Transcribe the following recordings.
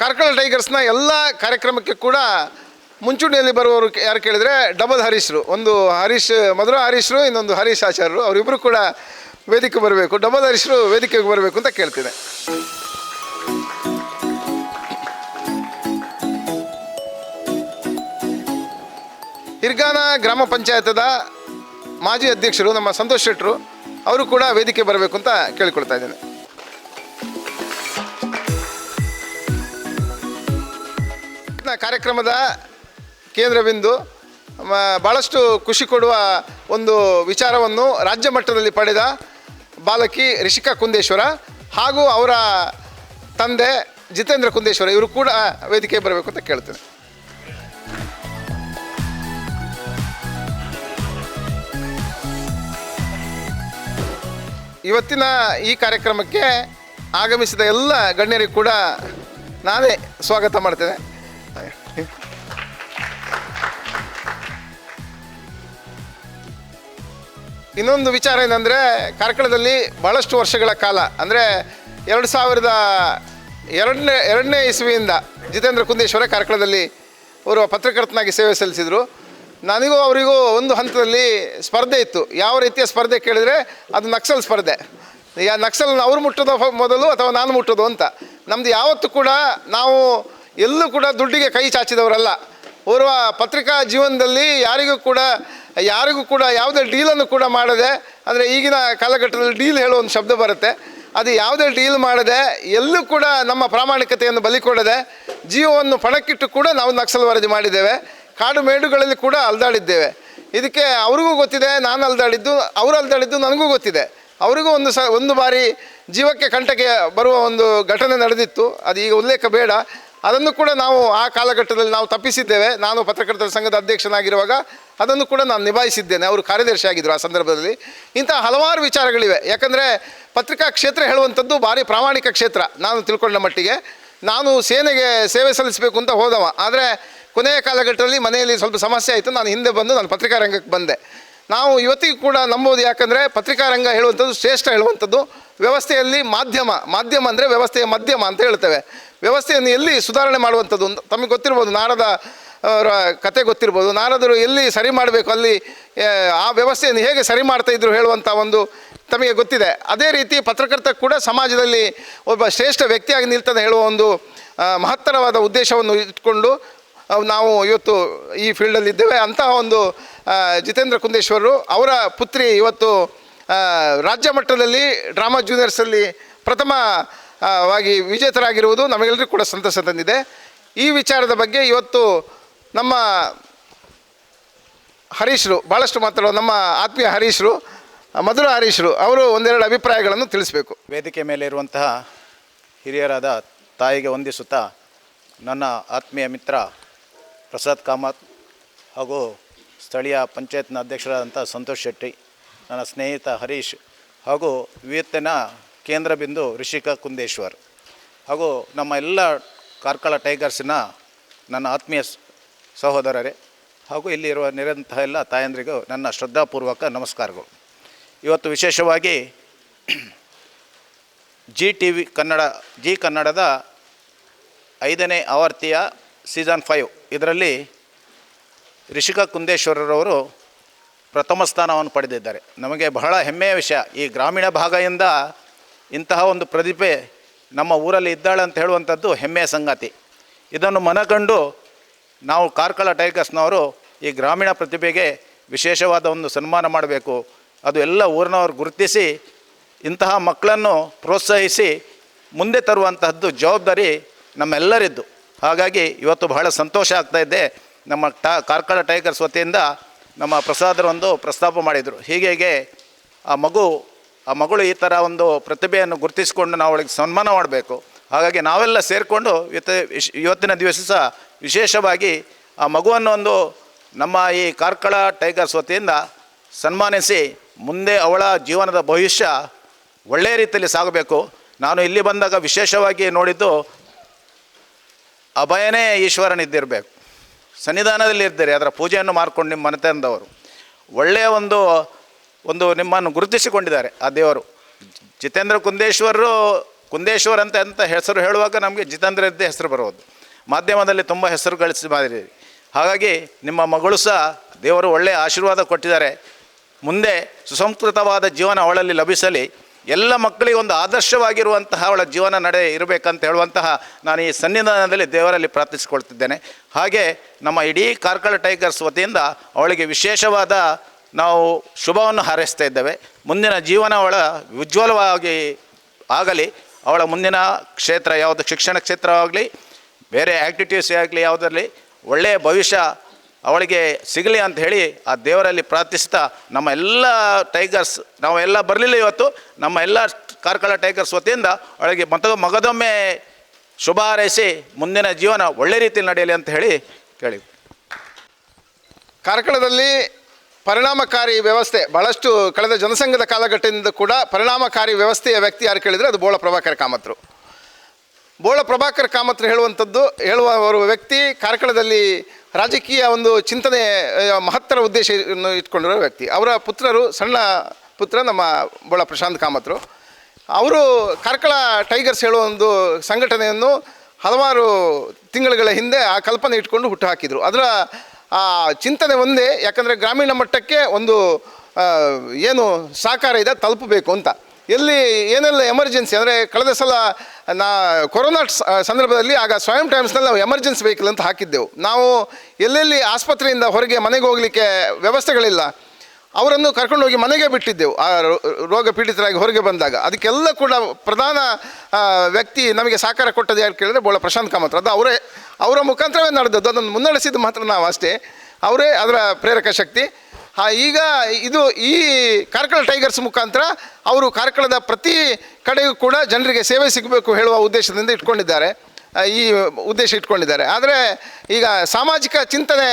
ಕಾರ್ಕಳ ಟೈಗರ್ಸ್ನ ಎಲ್ಲ ಕಾರ್ಯಕ್ರಮಕ್ಕೆ ಕೂಡ ಮುಂಚೂಣಿಯಲ್ಲಿ ಬರುವವರು ಯಾರು ಕೇಳಿದರೆ ಡಬಲ್ ಹರೀಶ್ರು. ಒಂದು ಹರೀಶ್, ಮಧುರ ಹರೀಶ್ರು, ಇನ್ನೊಂದು ಹರೀಶ್ ಆಚಾರ್ಯರು. ಅವರಿಬ್ಬರು ಕೂಡ ವೇದಿಕೆ ಬರಬೇಕು. ಡಬಲ್ ಹರೀಶ್ರು ವೇದಿಕೆಗೆ ಬರಬೇಕು ಅಂತ ಕೇಳ್ತೇನೆ ಹಿರ್ಗಾನ ಗ್ರಾಮ ಪಂಚಾಯತದ ಮಾಜಿ ಅಧ್ಯಕ್ಷರು ನಮ್ಮ ಸಂತೋಷ್ ಶೆಟ್ಟರು ಅವರು ಕೂಡ ವೇದಿಕೆ ಬರಬೇಕು ಅಂತ ಕೇಳಿಕೊಳ್ತಾ ಇದ್ದೇನೆ. ಇವತ್ತಿನ ಕಾರ್ಯಕ್ರಮದ ಕೇಂದ್ರ ಬಿಂದು ಭಾಳಷ್ಟು ಖುಷಿ ಕೊಡುವ ಒಂದು ವಿಚಾರವನ್ನು ರಾಜ್ಯ ಮಟ್ಟದಲ್ಲಿ ಪಡೆದ ಬಾಲಕಿ ರಿಷಿಕಾ ಕುಂದೇಶ್ವರ ಹಾಗೂ ಅವರ ತಂದೆ ಜಿತೇಂದ್ರ ಕುಂದೇಶ್ವರ ಇವರು ಕೂಡ ವೇದಿಕೆ ಬರಬೇಕು ಅಂತ ಕೇಳ್ತೇನೆ. ಇವತ್ತಿನ ಈ ಕಾರ್ಯಕ್ರಮಕ್ಕೆ ಆಗಮಿಸಿದ ಎಲ್ಲ ಗಣ್ಯರಿಗೂ ಕೂಡ ನಾನೇ ಸ್ವಾಗತ ಮಾಡ್ತೇನೆ. ಇನ್ನೊಂದು ವಿಚಾರ ಏನಂದರೆ, ಕಾರ್ಕಳದಲ್ಲಿ ಭಾಳಷ್ಟು ವರ್ಷಗಳ ಕಾಲ, ಅಂದರೆ ಎರಡು ಸಾವಿರದ ಎರಡನೇ ಎರಡನೇ ಇಸ್ವಿಯಿಂದ ಜಿತೇಂದ್ರ ಕುಂದೇಶ್ವರ ಕಾರ್ಕಳದಲ್ಲಿ ಅವರು ಪತ್ರಕರ್ತನಾಗಿ ಸೇವೆ ಸಲ್ಲಿಸಿದರು. ನನಗೂ ಅವರಿಗೂ ಒಂದು ಹಂತದಲ್ಲಿ ಸ್ಪರ್ಧೆ ಇತ್ತು. ಯಾವ ರೀತಿಯ ಸ್ಪರ್ಧೆ ಕೇಳಿದರೆ, ಅದು ನಕ್ಸಲ್ ಸ್ಪರ್ಧೆ. ಯಾ ನಕ್ಸಲ್ನ ಅವ್ರು ಮುಟ್ಟೋದು ಮೊದಲು ಅಥವಾ ನಾನು ಮುಟ್ಟೋದು ಅಂತ. ನಮ್ಮದು ಯಾವತ್ತೂ ಕೂಡ ನಾವು ಎಲ್ಲೂ ಕೂಡ ದುಡ್ಡಿಗೆ ಕೈ ಚಾಚಿದವರಲ್ಲ. ಓರ್ವ ಪತ್ರಿಕಾ ಜೀವನದಲ್ಲಿ ಯಾರಿಗೂ ಕೂಡ ಯಾರಿಗೂ ಕೂಡ ಯಾವುದೇ ಡೀಲನ್ನು ಕೂಡ ಮಾಡದೆ, ಅಂದರೆ ಈಗಿನ ಕಾಲಘಟ್ಟದಲ್ಲಿ ಡೀಲ್ ಹೇಳೋ ಒಂದು ಶಬ್ದ ಬರುತ್ತೆ. ಅದು ಯಾವುದೇ ಡೀಲ್ ಮಾಡದೆ, ಎಲ್ಲೂ ಕೂಡ ನಮ್ಮ ಪ್ರಾಮಾಣಿಕತೆಯನ್ನು ಬಲಿ ಕೊಡದೆ ಜೀವವನ್ನು ಪಣಕ್ಕಿಟ್ಟು ಕೂಡ ನಾವು ನಕ್ಸಲ್ ವರದಿ ಮಾಡಿದ್ದೇವೆ. ಕಾಡು ಮೇಡುಗಳಲ್ಲಿ ಕೂಡ ಅಲ್ದಾಡಿದ್ದೇವೆ. ಇದಕ್ಕೆ ಅವ್ರಿಗೂ ಗೊತ್ತಿದೆ, ನಾನು ಅಲ್ದಾಡಿದ್ದು, ಅವರು ಅಲ್ದಾಡಿದ್ದು ನನಗೂ ಗೊತ್ತಿದೆ. ಅವರಿಗೂ ಒಂದು ಸ, ಒಂದು ಬಾರಿ ಜೀವಕ್ಕೆ ಕಂಟಕ್ಕೆ ಬರುವ ಒಂದು ಘಟನೆ ನಡೆದಿತ್ತು. ಅದು ಈಗ ಉಲ್ಲೇಖ ಬೇಡ. ಅದನ್ನು ಕೂಡ ನಾವು ಆ ಕಾಲಘಟ್ಟದಲ್ಲಿ ನಾವು ತಪ್ಪಿಸಿದ್ದೇವೆ. ನಾನು ಪತ್ರಕರ್ತರ ಸಂಘದ ಅಧ್ಯಕ್ಷನಾಗಿರುವಾಗ ಅದನ್ನು ಕೂಡ ನಾನು ನಿಭಾಯಿಸಿದ್ದೇನೆ. ಅವರು ಕಾರ್ಯದರ್ಶಿ ಆಗಿದ್ದರು ಆ ಸಂದರ್ಭದಲ್ಲಿ. ಇಂಥ ಹಲವಾರು ವಿಚಾರಗಳಿವೆ. ಯಾಕಂದರೆ ಪತ್ರಿಕಾ ಕ್ಷೇತ್ರ ಹೇಳುವಂಥದ್ದು ಭಾರಿ ಪ್ರಾಮಾಣಿಕ ಕ್ಷೇತ್ರ. ನಾನು ತಿಳ್ಕೊಂಡ ಮಟ್ಟಿಗೆ. ನಾನು ಸೇನೆಗೆ ಸೇವೆ ಸಲ್ಲಿಸಬೇಕು ಅಂತ ಹೋದವ. ಆದರೆ ಕೊನೆಯ ಕಾಲಘಟ್ಟದಲ್ಲಿ ಮನೆಯಲ್ಲಿ ಸ್ವಲ್ಪ ಸಮಸ್ಯೆ ಆಯಿತು. ನಾನು ಹಿಂದೆ ಬಂದು ನಾನು ಪತ್ರಿಕಾ ರಂಗಕ್ಕೆ ಬಂದೆ. ನಾವು ಇವತ್ತಿಗೂ ಕೂಡ ನಂಬೋದು ಯಾಕಂದರೆ ಪತ್ರಿಕಾ ರಂಗ ಹೇಳುವಂಥದ್ದು ಶ್ರೇಷ್ಠ ಹೇಳುವಂಥದ್ದು. ವ್ಯವಸ್ಥೆಯಲ್ಲಿ ಮಾಧ್ಯಮ ಮಾಧ್ಯಮ ಅಂದರೆ ವ್ಯವಸ್ಥೆಯ ಮಧ್ಯಮ ಅಂತ ಹೇಳ್ತೇವೆ. ವ್ಯವಸ್ಥೆಯನ್ನು ಎಲ್ಲಿ ಸುಧಾರಣೆ ಮಾಡುವಂಥದ್ದು ತಮಗೆ ಗೊತ್ತಿರ್ಬೋದು ಅವರ ಕತೆ ಗೊತ್ತಿರ್ಬೋದು ನಾರದರು ಎಲ್ಲಿ ಸರಿ ಮಾಡಬೇಕು ಅಲ್ಲಿ ಆ, ವ್ಯವಸ್ಥೆಯನ್ನು ಹೇಗೆ ಸರಿ ಮಾಡ್ತಾ ಇದ್ರು ಹೇಳುವಂಥ ಒಂದು ತಮಗೆ ಗೊತ್ತಿದೆ. ಅದೇ ರೀತಿ ಪತ್ರಕರ್ತ ಕೂಡ ಸಮಾಜದಲ್ಲಿ ಒಬ್ಬ ಶ್ರೇಷ್ಠ ವ್ಯಕ್ತಿಯಾಗಿ ನಿಲ್ತಾನೆ ಹೇಳುವ ಒಂದು ಮಹತ್ತರವಾದ ಉದ್ದೇಶವನ್ನು ಇಟ್ಕೊಂಡು ನಾವು ಇವತ್ತು ಈ ಫೀಲ್ಡಲ್ಲಿದ್ದೇವೆ. ಅಂತಹ ಒಂದು ಜಿತೇಂದ್ರ ಕುಂದೇಶ್ವರರು ಅವರ ಪುತ್ರಿ ಇವತ್ತು ರಾಜ್ಯ ಮಟ್ಟದಲ್ಲಿ ಡ್ರಾಮಾ ಜೂನಿಯರ್ಸಲ್ಲಿ ಪ್ರಥಮ ಆ, ವಾಗಿ ವಿಜೇತರಾಗಿರುವುದು ನಮಗೆಲ್ಲರಿಗೂ ಕೂಡ ಸಂತಸ ತಂದಿದೆ. ಈ ವಿಚಾರದ ಬಗ್ಗೆ ಇವತ್ತು ನಮ್ಮ ಹರೀಶ್ರು ಭಾಳಷ್ಟು ಮಾತಾಡೋ ನಮ್ಮ ಆತ್ಮೀಯ ಹರೀಶ್ರು ಮಧುರ ಹರೀಶ್ರು ಅವರು ಒಂದೆರಡು ಅಭಿಪ್ರಾಯಗಳನ್ನು ತಿಳಿಸಬೇಕು. ವೇದಿಕೆ ಮೇಲೆ ಇರುವಂತಹ ಹಿರಿಯರಾದ ತಾಯಿಗೆ ವಂದಿಸುತ್ತಾ ನನ್ನ ಆತ್ಮೀಯ ಮಿತ್ರ ಪ್ರಸಾದ್ ಕಾಮತ್ ಹಾಗೂ ಸ್ಥಳೀಯ ಪಂಚಾಯತ್ನ ಅಧ್ಯಕ್ಷರಾದಂಥ ಸಂತೋಷ್ ಶೆಟ್ಟಿ ನನ್ನ ಸ್ನೇಹಿತ ಹರೀಶ್ ಹಾಗೂ ವಿಯತ್ತಿನ ಕೇಂದ್ರ ಬಿಂದು ರಿಷಿಕಾ ಕುಂದೇಶ್ವರ್ ಹಾಗೂ ನಮ್ಮ ಎಲ್ಲ ಕಾರ್ಕಳ ಟೈಗರ್ಸಿನ ನನ್ನ ಆತ್ಮೀಯ ಸಹೋದರರೇ ಹಾಗೂ ಇಲ್ಲಿರುವ ನಿರಂತಹ ಎಲ್ಲ ತಾಯಂದ್ರಿಗೂ ನನ್ನ ಶ್ರದ್ಧಾಪೂರ್ವಕ ನಮಸ್ಕಾರಗಳು. ಇವತ್ತು ವಿಶೇಷವಾಗಿ Zee T V Kannada, Zee ಕನ್ನಡದ ಐದನೇ ಆವರ್ತಿಯ ಸೀಸನ್ ಫೈವ್ ಇದರಲ್ಲಿ ರಿಷಿಕಾ ಕುಂದೇಶ್ವರರವರು ಪ್ರಥಮ ಸ್ಥಾನವನ್ನು ಪಡೆದಿದ್ದಾರೆ. ನಮಗೆ ಬಹಳ ಹೆಮ್ಮೆಯ ವಿಷಯ, ಈ ಗ್ರಾಮೀಣ ಭಾಗದಿಂದ ಇಂತಹ ಒಂದು ಪ್ರತಿಭೆ ನಮ್ಮ ಊರಲ್ಲಿ ಇದ್ದಾಳೆ ಅಂತ ಹೇಳುವಂಥದ್ದು ಹೆಮ್ಮೆಯ ಸಂಗತಿ. ಇದನ್ನು ಮನಗಂಡು ನಾವು ಕಾರ್ಕಳ ಟೈಗರ್ಸ್ನವರು ಈ ಗ್ರಾಮೀಣ ಪ್ರತಿಭೆಗೆ ವಿಶೇಷವಾದ ಒಂದು ಸನ್ಮಾನ ಮಾಡಬೇಕು. ಅದು ಎಲ್ಲ ಊರಿನವರು ಗುರುತಿಸಿ, ಇಂತಹ ಮಕ್ಕಳನ್ನು ಪ್ರೋತ್ಸಾಹಿಸಿ ಮುಂದೆ ತರುವಂತಹದ್ದು ಜವಾಬ್ದಾರಿ ನಮ್ಮೆಲ್ಲರಿದ್ದು. ಹಾಗಾಗಿ ಇವತ್ತು ಬಹಳ ಸಂತೋಷ ಆಗ್ತಾ ಇದೆ. ನಮ್ಮ ಟ ಕಾರ್ಕಳ ಟೈಗರ್ಸ್ ವತಿಯಿಂದ ನಮ್ಮ ಪ್ರಸಾದರೊಂದು ಪ್ರಸ್ತಾಪ ಮಾಡಿದರು. ಹೀಗೆ ಆ ಮಗು, ಆ ಮಗಳು ಈ ಥರ ಒಂದು ಪ್ರತಿಭೆಯನ್ನು ಗುರುತಿಸಿಕೊಂಡು ನಾವು ಅವಳಿಗೆ ಸನ್ಮಾನ ಮಾಡಬೇಕು. ಹಾಗಾಗಿ ನಾವೆಲ್ಲ ಸೇರಿಕೊಂಡು ಇವತ್ತು, ಇವತ್ತಿನ ದಿವಸ ಸಹ ವಿಶೇಷವಾಗಿ ಆ ಮಗುವನ್ನು ಒಂದು ನಮ್ಮ ಈ ಕಾರ್ಕಳ ಟೈಗರ್ಸ್ ವತಿಯಿಂದ ಸನ್ಮಾನಿಸಿ ಮುಂದೆ ಅವಳ ಜೀವನದ ಭವಿಷ್ಯ ಒಳ್ಳೆಯ ರೀತಿಯಲ್ಲಿ ಸಾಗಬೇಕು. ನಾನು ಇಲ್ಲಿ ಬಂದಾಗ ವಿಶೇಷವಾಗಿ ನೋಡಿದ್ದು ಅಭಯನೇ ಈಶ್ವರನಿದ್ದಿರಬೇಕು. ಸನ್ನಿಧಾನದಲ್ಲಿ ಇರ್ತೀರಿ, ಅದರ ಪೂಜೆಯನ್ನು ಮಾಡಿಕೊಂಡು ನಿಮ್ಮ ಮನೆತನದವರು. ಒಳ್ಳೆಯ ಒಂದು ಒಂದು ನಿಮ್ಮನ್ನು ಗುರುತಿಸಿಕೊಂಡಿದ್ದಾರೆ ಆ ದೇವರು. ಜಿತೇಂದ್ರ ಕುಂದೇಶ್ವರರು, ಕುಂದೇಶ್ವರ್ ಅಂತ ಅಂತ ಹೆಸರು ಹೇಳುವಾಗ ನಮಗೆ ಜಿತೇಂದ್ರ ಇದ್ದೇ ಹೆಸರು ಬರೋದು ಮಾಧ್ಯಮದಲ್ಲಿ ತುಂಬ ಹೆಸರು ಗಳಿಸಿ ಮಾಡಿರಿ ಹಾಗಾಗಿ ನಿಮ್ಮ ಮಗಳು ಸಹ ದೇವರು ಒಳ್ಳೆಯ ಆಶೀರ್ವಾದ ಕೊಟ್ಟಿದ್ದಾರೆ. ಮುಂದೆ ಸುಸಂಸ್ಕೃತವಾದ ಜೀವನ ಅವಳಲ್ಲಿ ಲಭಿಸಲಿ. ಎಲ್ಲ ಮಕ್ಕಳಿಗೆ ಒಂದು ಆದರ್ಶವಾಗಿರುವಂತಹ ಅವಳ ಜೀವನ ನಡೆ ಇರಬೇಕಂತ ಹೇಳುವಂತಹ ನಾನು ಈ ಸನ್ನಿಧಾನದಲ್ಲಿ ದೇವರಲ್ಲಿ ಪ್ರಾರ್ಥಿಸಿಕೊಳ್ತಿದ್ದೇನೆ. ಹಾಗೆ ನಮ್ಮ ಇಡೀ ಕಾರ್ಕಳ ಟೈಗರ್ಸ್ ವತಿಯಿಂದ ಅವಳಿಗೆ ವಿಶೇಷವಾದ ನಾವು ಶುಭವನ್ನು ಹಾರೈಸ್ತಾ ಇದ್ದೇವೆ. ಮುಂದಿನ ಜೀವನ ಅವಳ ಉಜ್ವಲವಾಗಿ ಆಗಲಿ, ಅವಳ ಮುಂದಿನ ಕ್ಷೇತ್ರ ಯಾವುದು, ಶಿಕ್ಷಣ ಕ್ಷೇತ್ರವಾಗಲಿ, ಬೇರೆ ಆ್ಯಕ್ಟಿವಿಟೀಸ್ ಆಗಲಿ ಯಾವುದರಲ್ಲಿ ಒಳ್ಳೆಯ ಭವಿಷ್ಯ ಅವಳಿಗೆ ಸಿಗಲಿ ಅಂತ ಹೇಳಿ ಆ ದೇವರಲ್ಲಿ ಪ್ರಾರ್ಥಿಸ್ತಾ ನಮ್ಮ ಎಲ್ಲ ಟೈಗರ್ಸ್, ನಾವೆಲ್ಲ ಬರಲಿಲ್ಲ ಇವತ್ತು, ನಮ್ಮ ಎಲ್ಲ ಕಾರ್ಕಳ ಟೈಗರ್ಸ್ ವತಿಯಿಂದ ಅವಳಿಗೆ ಮತ ಮಗದೊಮ್ಮೆ ಶುಭ ಹಾರೈಸಿ ಮುಂದಿನ ಜೀವನ ಒಳ್ಳೆ ರೀತಿಯಲ್ಲಿ ನಡೆಯಲಿ ಅಂತ ಹೇಳಿ ಕೇಳಿ. ಕಾರ್ಕಳದಲ್ಲಿ ಪರಿಣಾಮಕಾರಿ ವ್ಯವಸ್ಥೆ, ಬಹಳಷ್ಟು ಕಳೆದ ಜನಸಂಘದ ಕಾಲಘಟ್ಟದಿಂದ ಕೂಡ ಪರಿಣಾಮಕಾರಿ ವ್ಯವಸ್ಥೆಯ ವ್ಯಕ್ತಿ ಯಾರು ಕೇಳಿದರೆ ಅದು ಬೋಳ ಪ್ರಭಾಕರ್ ಕಾಮತ್ರು ಬೋಳ ಪ್ರಭಾಕರ್ ಕಾಮತ್ರ ಹೇಳುವಂಥದ್ದು ಹೇಳುವ ವ್ಯಕ್ತಿ ಕಾರ್ಕಳದಲ್ಲಿ ರಾಜಕೀಯ ಒಂದು ಚಿಂತನೆ ಮಹತ್ತರ ಉದ್ದೇಶವನ್ನು ಇಟ್ಕೊಂಡಿರೋ ವ್ಯಕ್ತಿ. ಅವರ ಪುತ್ರರು ಸಣ್ಣ ಪುತ್ರ, ನಮ್ಮ ಬೋಳ ಪ್ರಶಾಂತ್ ಕಾಮತ್ರು. ಅವರು ಕಾರ್ಕಳ ಟೈಗರ್ಸ್ ಹೇಳುವ ಒಂದು ಸಂಘಟನೆಯನ್ನು ಹಲವಾರು ತಿಂಗಳುಗಳ ಹಿಂದೆ ಆ ಕಲ್ಪನೆ ಇಟ್ಕೊಂಡು ಹುಟ್ಟುಹಾಕಿದರು ಅದರ, ಆ ಚಿಂತನೆ ಒಂದೇ, ಯಾಕಂದರೆ ಗ್ರಾಮೀಣ ಮಟ್ಟಕ್ಕೆ ಒಂದು ಏನು ಸಹಕಾರ ಇದೆ, ತಲುಪಬೇಕು ಅಂತ. ಎಲ್ಲಿ ಏನೆಲ್ಲ ಎಮರ್ಜೆನ್ಸಿ? ಅಂದರೆ ಕಳೆದ ಸಲ ನಾ ಕೊರೋನಾ ಸಂದರ್ಭದಲ್ಲಿ ಆಗ ಸ್ವಯಂ ಟೈಮ್ಸ್ನಲ್ಲಿ ನಾವು ಎಮರ್ಜೆನ್ಸಿ ವೆಹಿಕಲ್ ಅಂತ ಹಾಕಿದ್ದೆವು. ನಾವು ಎಲ್ಲೆಲ್ಲಿ ಆಸ್ಪತ್ರೆಯಿಂದ ಹೊರಗೆ ಮನೆಗೆ ಹೋಗಲಿಕ್ಕೆ ವ್ಯವಸ್ಥೆಗಳಿಲ್ಲ, ಅವರನ್ನು ಕರ್ಕೊಂಡು ಹೋಗಿ ಮನೆಗೆ ಬಿಟ್ಟಿದ್ದೆವು. ಆ ರೋಗ ಪೀಡಿತರಾಗಿ ಹೊರಗೆ ಬಂದಾಗ. ಅದಕ್ಕೆಲ್ಲ ಕೂಡ ಪ್ರಧಾನ ವ್ಯಕ್ತಿ ನಮಗೆ ಸಹಕಾರ ಕೊಟ್ಟದ್ದು ಯಾರು ಕೇಳಿದ್ರೆ ಬೋಳ ಪ್ರಶಾಂತ್ ಕಾಮತ್ ಅದು ಅವರೇ, ಅವರ ಮುಖಾಂತರವೇ ನಡೆದದ್ದು. ಅದನ್ನು ಮುನ್ನಡೆಸಿದ್ದು ಮಾತ್ರ ನಾವು ಅಷ್ಟೇ ಅವರೇ ಅದರ ಪ್ರೇರಕ ಶಕ್ತಿ. ಈಗ ಇದು ಈ ಕಾರ್ಕಳ ಟೈಗರ್ಸ್ ಮುಖಾಂತರ ಅವರು ಕಾರ್ಕಳದ ಪ್ರತಿ ಕಡೆಗೂ ಕೂಡ ಜನರಿಗೆ ಸೇವೆ ಸಿಗಬೇಕು ಹೇಳುವ ಉದ್ದೇಶದಿಂದ ಇಟ್ಕೊಂಡಿದ್ದಾರೆ. ಈ ಉದ್ದೇಶ ಇಟ್ಕೊಂಡಿದ್ದಾರೆ. ಆದರೆ ಈಗ ಸಾಮಾಜಿಕ ಚಿಂತನೆ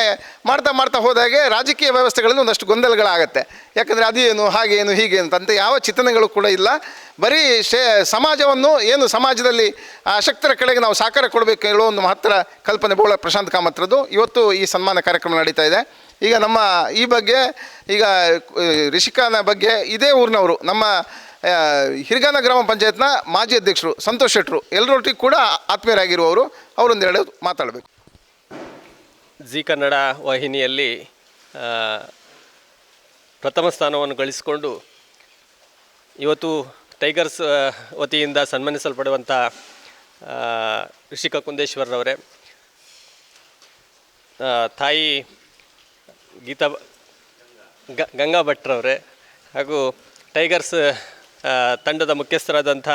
ಮಾಡ್ತಾ ಮಾಡ್ತಾ ಹೋದಾಗೆ ರಾಜಕೀಯ ವ್ಯವಸ್ಥೆಗಳಲ್ಲಿ ಒಂದಷ್ಟು ಗೊಂದಲಗಳಾಗತ್ತೆ. ಯಾಕಂದರೆ ಅದೇನು ಹಾಗೇನು ಹೀಗೆ ಅಂತ ಯಾವ ಚಿಂತನೆಗಳು ಕೂಡ ಇಲ್ಲ. ಬರೀ ಶೇ, ಸಮಾಜವನ್ನು ಏನು ಸಮಾಜದಲ್ಲಿ ಅಶಕ್ತರ ಕಡೆಗೆ ನಾವು ಸಾಕಾರ ಕೊಡಬೇಕು ಹೇಳೋ ಒಂದು ಮಹತ್ತರ ಕಲ್ಪನೆ ಬೋಳ ಪ್ರಶಾಂತ್ ಕಾಮತ್ರದ್ದು ಇವತ್ತು ಈ ಸನ್ಮಾನ ಕಾರ್ಯಕ್ರಮ ನಡೀತಾ ಇದೆ. ಈಗ ನಮ್ಮ ಈ ಬಗ್ಗೆ ಈಗ ರಿಷಿಕಾನ ಬಗ್ಗೆ ಇದೇ ಊರಿನವರು, ನಮ್ಮ ಹಿರಿಗಾನ ಗ್ರಾಮ ಪಂಚಾಯತ್ನ ಮಾಜಿ ಅಧ್ಯಕ್ಷರು ಸಂತೋಷ್ ಶೆಟ್ಟರು ಎಲ್ಲರೊಟ್ಟಿಗೆ ಕೂಡ ಆತ್ಮೀಯರಾಗಿರುವವರು ಅವರೊಂದೆರಡು ಮಾತಾಡಬೇಕು. ಜಿ ಕನ್ನಡ ವಾಹಿನಿಯಲ್ಲಿ ಪ್ರಥಮ ಸ್ಥಾನವನ್ನು ಗಳಿಸಿಕೊಂಡು, ಇವತ್ತು ಟೈಗರ್ಸ್ ವತಿಯಿಂದ ಸನ್ಮಾನಿಸಲ್ಪಡುವಂಥ ಋಷಿಕ ಕುಂದೇಶ್ವರರವರೇ ತಾಯಿ ಗೀತಾ ಗಂಗಾ ಭಟ್ರವರೇ ಹಾಗೂ ಟೈಗರ್ಸ್ ತಂಡದ ಮುಖ್ಯಸ್ಥರಾದಂಥ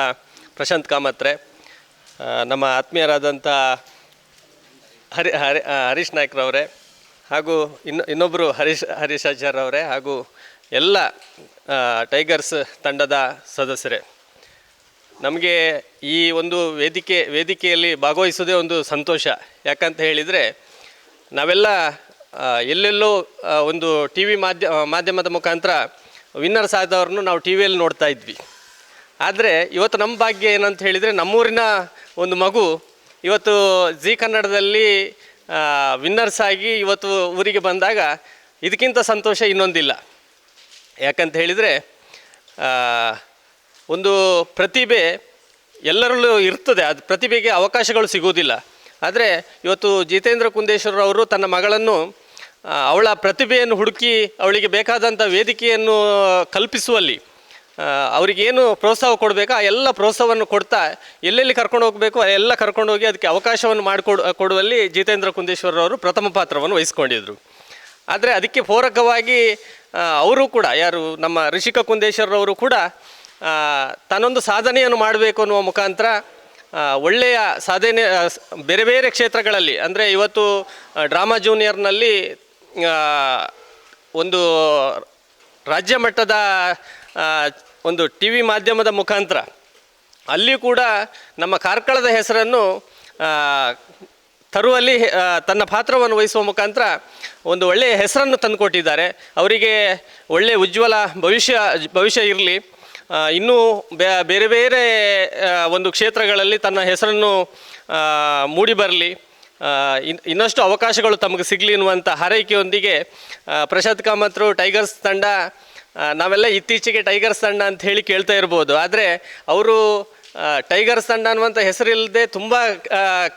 ಪ್ರಶಾಂತ್ ಕಾಮತ್ರೆ ನಮ್ಮ ಆತ್ಮೀಯರಾದಂಥ ಹರಿ ಹರಿ ಹರೀಶ್ ನಾಯ್ಕರವರೇ ಹಾಗೂ ಇನ್ನು ಇನ್ನೊಬ್ಬರು ಹರೀಶ್ ಹರೀಶ್ ಆಚಾರ್ಯವರೇ ಹಾಗೂ ಎಲ್ಲ ಟೈಗರ್ಸ್ ತಂಡದ ಸದಸ್ಯರೇ. ನಮಗೆ ಈ ಒಂದು ವೇದಿಕೆ, ವೇದಿಕೆಯಲ್ಲಿ ಭಾಗವಹಿಸೋದೇ ಒಂದು ಸಂತೋಷ. ಯಾಕಂತ ಹೇಳಿದರೆ, ನಾವೆಲ್ಲ ಎಲ್ಲೆಲ್ಲೋ ಒಂದು ಟಿ ವಿ ಮಾಧ್ಯ ಮಾಧ್ಯಮದ ಮುಖಾಂತರ ವಿನ್ನರ್ಸ್ ಆದವ್ರನ್ನು ನಾವು ಟಿ ವಿಯಲ್ಲಿ ನೋಡ್ತಾ ಇದ್ವಿ. ಆದರೆ ಇವತ್ತು ನಮ್ಮ ಭಾಗ್ಯ ಏನಂತ ಹೇಳಿದರೆ ನಮ್ಮೂರಿನ ಒಂದು ಮಗು ಇವತ್ತು ಜಿ ಕನ್ನಡದಲ್ಲಿ ವಿನ್ನರ್ಸ್ ಆಗಿ ಇವತ್ತು ಊರಿಗೆ ಬಂದಾಗ ಇದಕ್ಕಿಂತ ಸಂತೋಷ ಇನ್ನೊಂದಿಲ್ಲ. ಯಾಕಂತ ಹೇಳಿದರೆ ಒಂದು ಪ್ರತಿಭೆ ಎಲ್ಲರಲ್ಲೂ ಇರ್ತದೆ. ಅದು ಪ್ರತಿಭೆಗೆ ಅವಕಾಶಗಳು ಸಿಗುವುದಿಲ್ಲ. ಆದರೆ ಇವತ್ತು ಜಿತೇಂದ್ರ ಕುಂದೇಶ್ವರ ಅವರು ತನ್ನ ಮಗಳನ್ನು ಅವಳ ಪ್ರತಿಭೆಯನ್ನು ಹುಡುಕಿ ಅವಳಿಗೆ ಬೇಕಾದಂಥ ವೇದಿಕೆಯನ್ನು ಕಲ್ಪಿಸುವಲ್ಲಿ ಆ, ಅವರಿಗೇನು ಪ್ರೋತ್ಸಾಹ ಕೊಡಬೇಕು ಆ ಎಲ್ಲ ಪ್ರೋತ್ಸಾಹವನ್ನು ಕೊಡ್ತಾ ಎಲ್ಲೆಲ್ಲಿ ಕರ್ಕೊಂಡು ಹೋಗಬೇಕು ಎಲ್ಲ ಕರ್ಕೊಂಡೋಗಿ ಅದಕ್ಕೆ ಅವಕಾಶವನ್ನು ಮಾಡಿಕೊಡ್ ಕೊಡುವಲ್ಲಿ ಜಿತೇಂದ್ರ ಕುಂದೇಶ್ವರವರು ಪ್ರಥಮ ಪಾತ್ರವನ್ನು ವಹಿಸ್ಕೊಂಡಿದ್ರು. ಆದರೆ ಅದಕ್ಕೆ ಪೂರಕವಾಗಿ ಆ, ಅವರು ಕೂಡ ಯಾರು ನಮ್ಮ ಋಷಿಕ ಕುಂದೇಶ್ವರವರು ಕೂಡ ತನ್ನೊಂದು ಸಾಧನೆಯನ್ನು ಮಾಡಬೇಕು ಅನ್ನುವ ಮುಖಾಂತರ ಒಳ್ಳೆಯ ಸಾಧನೆ ಬೇರೆ ಬೇರೆ ಕ್ಷೇತ್ರಗಳಲ್ಲಿ ಅಂದರೆ ಇವತ್ತು ಡ್ರಾಮಾ ಜೂನಿಯರ್ನಲ್ಲಿ ಆ, ಒಂದು ರಾಜ್ಯ ಮಟ್ಟದ ಒಂದು ಟಿ ವಿ ಮಾಧ್ಯಮದ ಮುಖಾಂತರ ಅಲ್ಲಿ ಕೂಡ ನಮ್ಮ ಕಾರ್ಕಳದ ಹೆಸರನ್ನು ತರುವಲ್ಲಿ ತನ್ನ ಪಾತ್ರವನ್ನು ವಹಿಸುವ ಮುಖಾಂತರ ಒಂದು ಒಳ್ಳೆಯ ಹೆಸರನ್ನು ತಂದುಕೊಟ್ಟಿದ್ದಾರೆ. ಅವರಿಗೆ ಒಳ್ಳೆಯ ಉಜ್ವಲ ಭವಿಷ್ಯ ಭವಿಷ್ಯ ಇರಲಿ. ಇನ್ನೂ ಬೇರೆ ಬೇರೆ ಒಂದು ಕ್ಷೇತ್ರಗಳಲ್ಲಿ ತನ್ನ ಹೆಸರನ್ನು ಮೂಡಿ ಬರಲಿ. ಇನ್ನಷ್ಟು ಅವಕಾಶಗಳು ತಮಗೆ ಸಿಗಲಿ ಎನ್ನುವಂಥ ಹಾರೈಕೆಯೊಂದಿಗೆ ಪ್ರಶಾಂತ್ ಕಾಮತ್ರು ಟೈಗರ್ಸ್ ತಂಡ ನಾವೆಲ್ಲ ಇತ್ತೀಚೆಗೆ ಟೈಗರ್ಸ್ ತಂಡ ಅಂತ ಹೇಳಿ ಕೇಳ್ತಾ ಇರ್ಬೋದು. ಆದರೆ ಅವರು ಟೈಗರ್ಸ್ ತಂಡ ಅನ್ನುವಂಥ ಹೆಸರಿಲ್ಲದೆ ತುಂಬ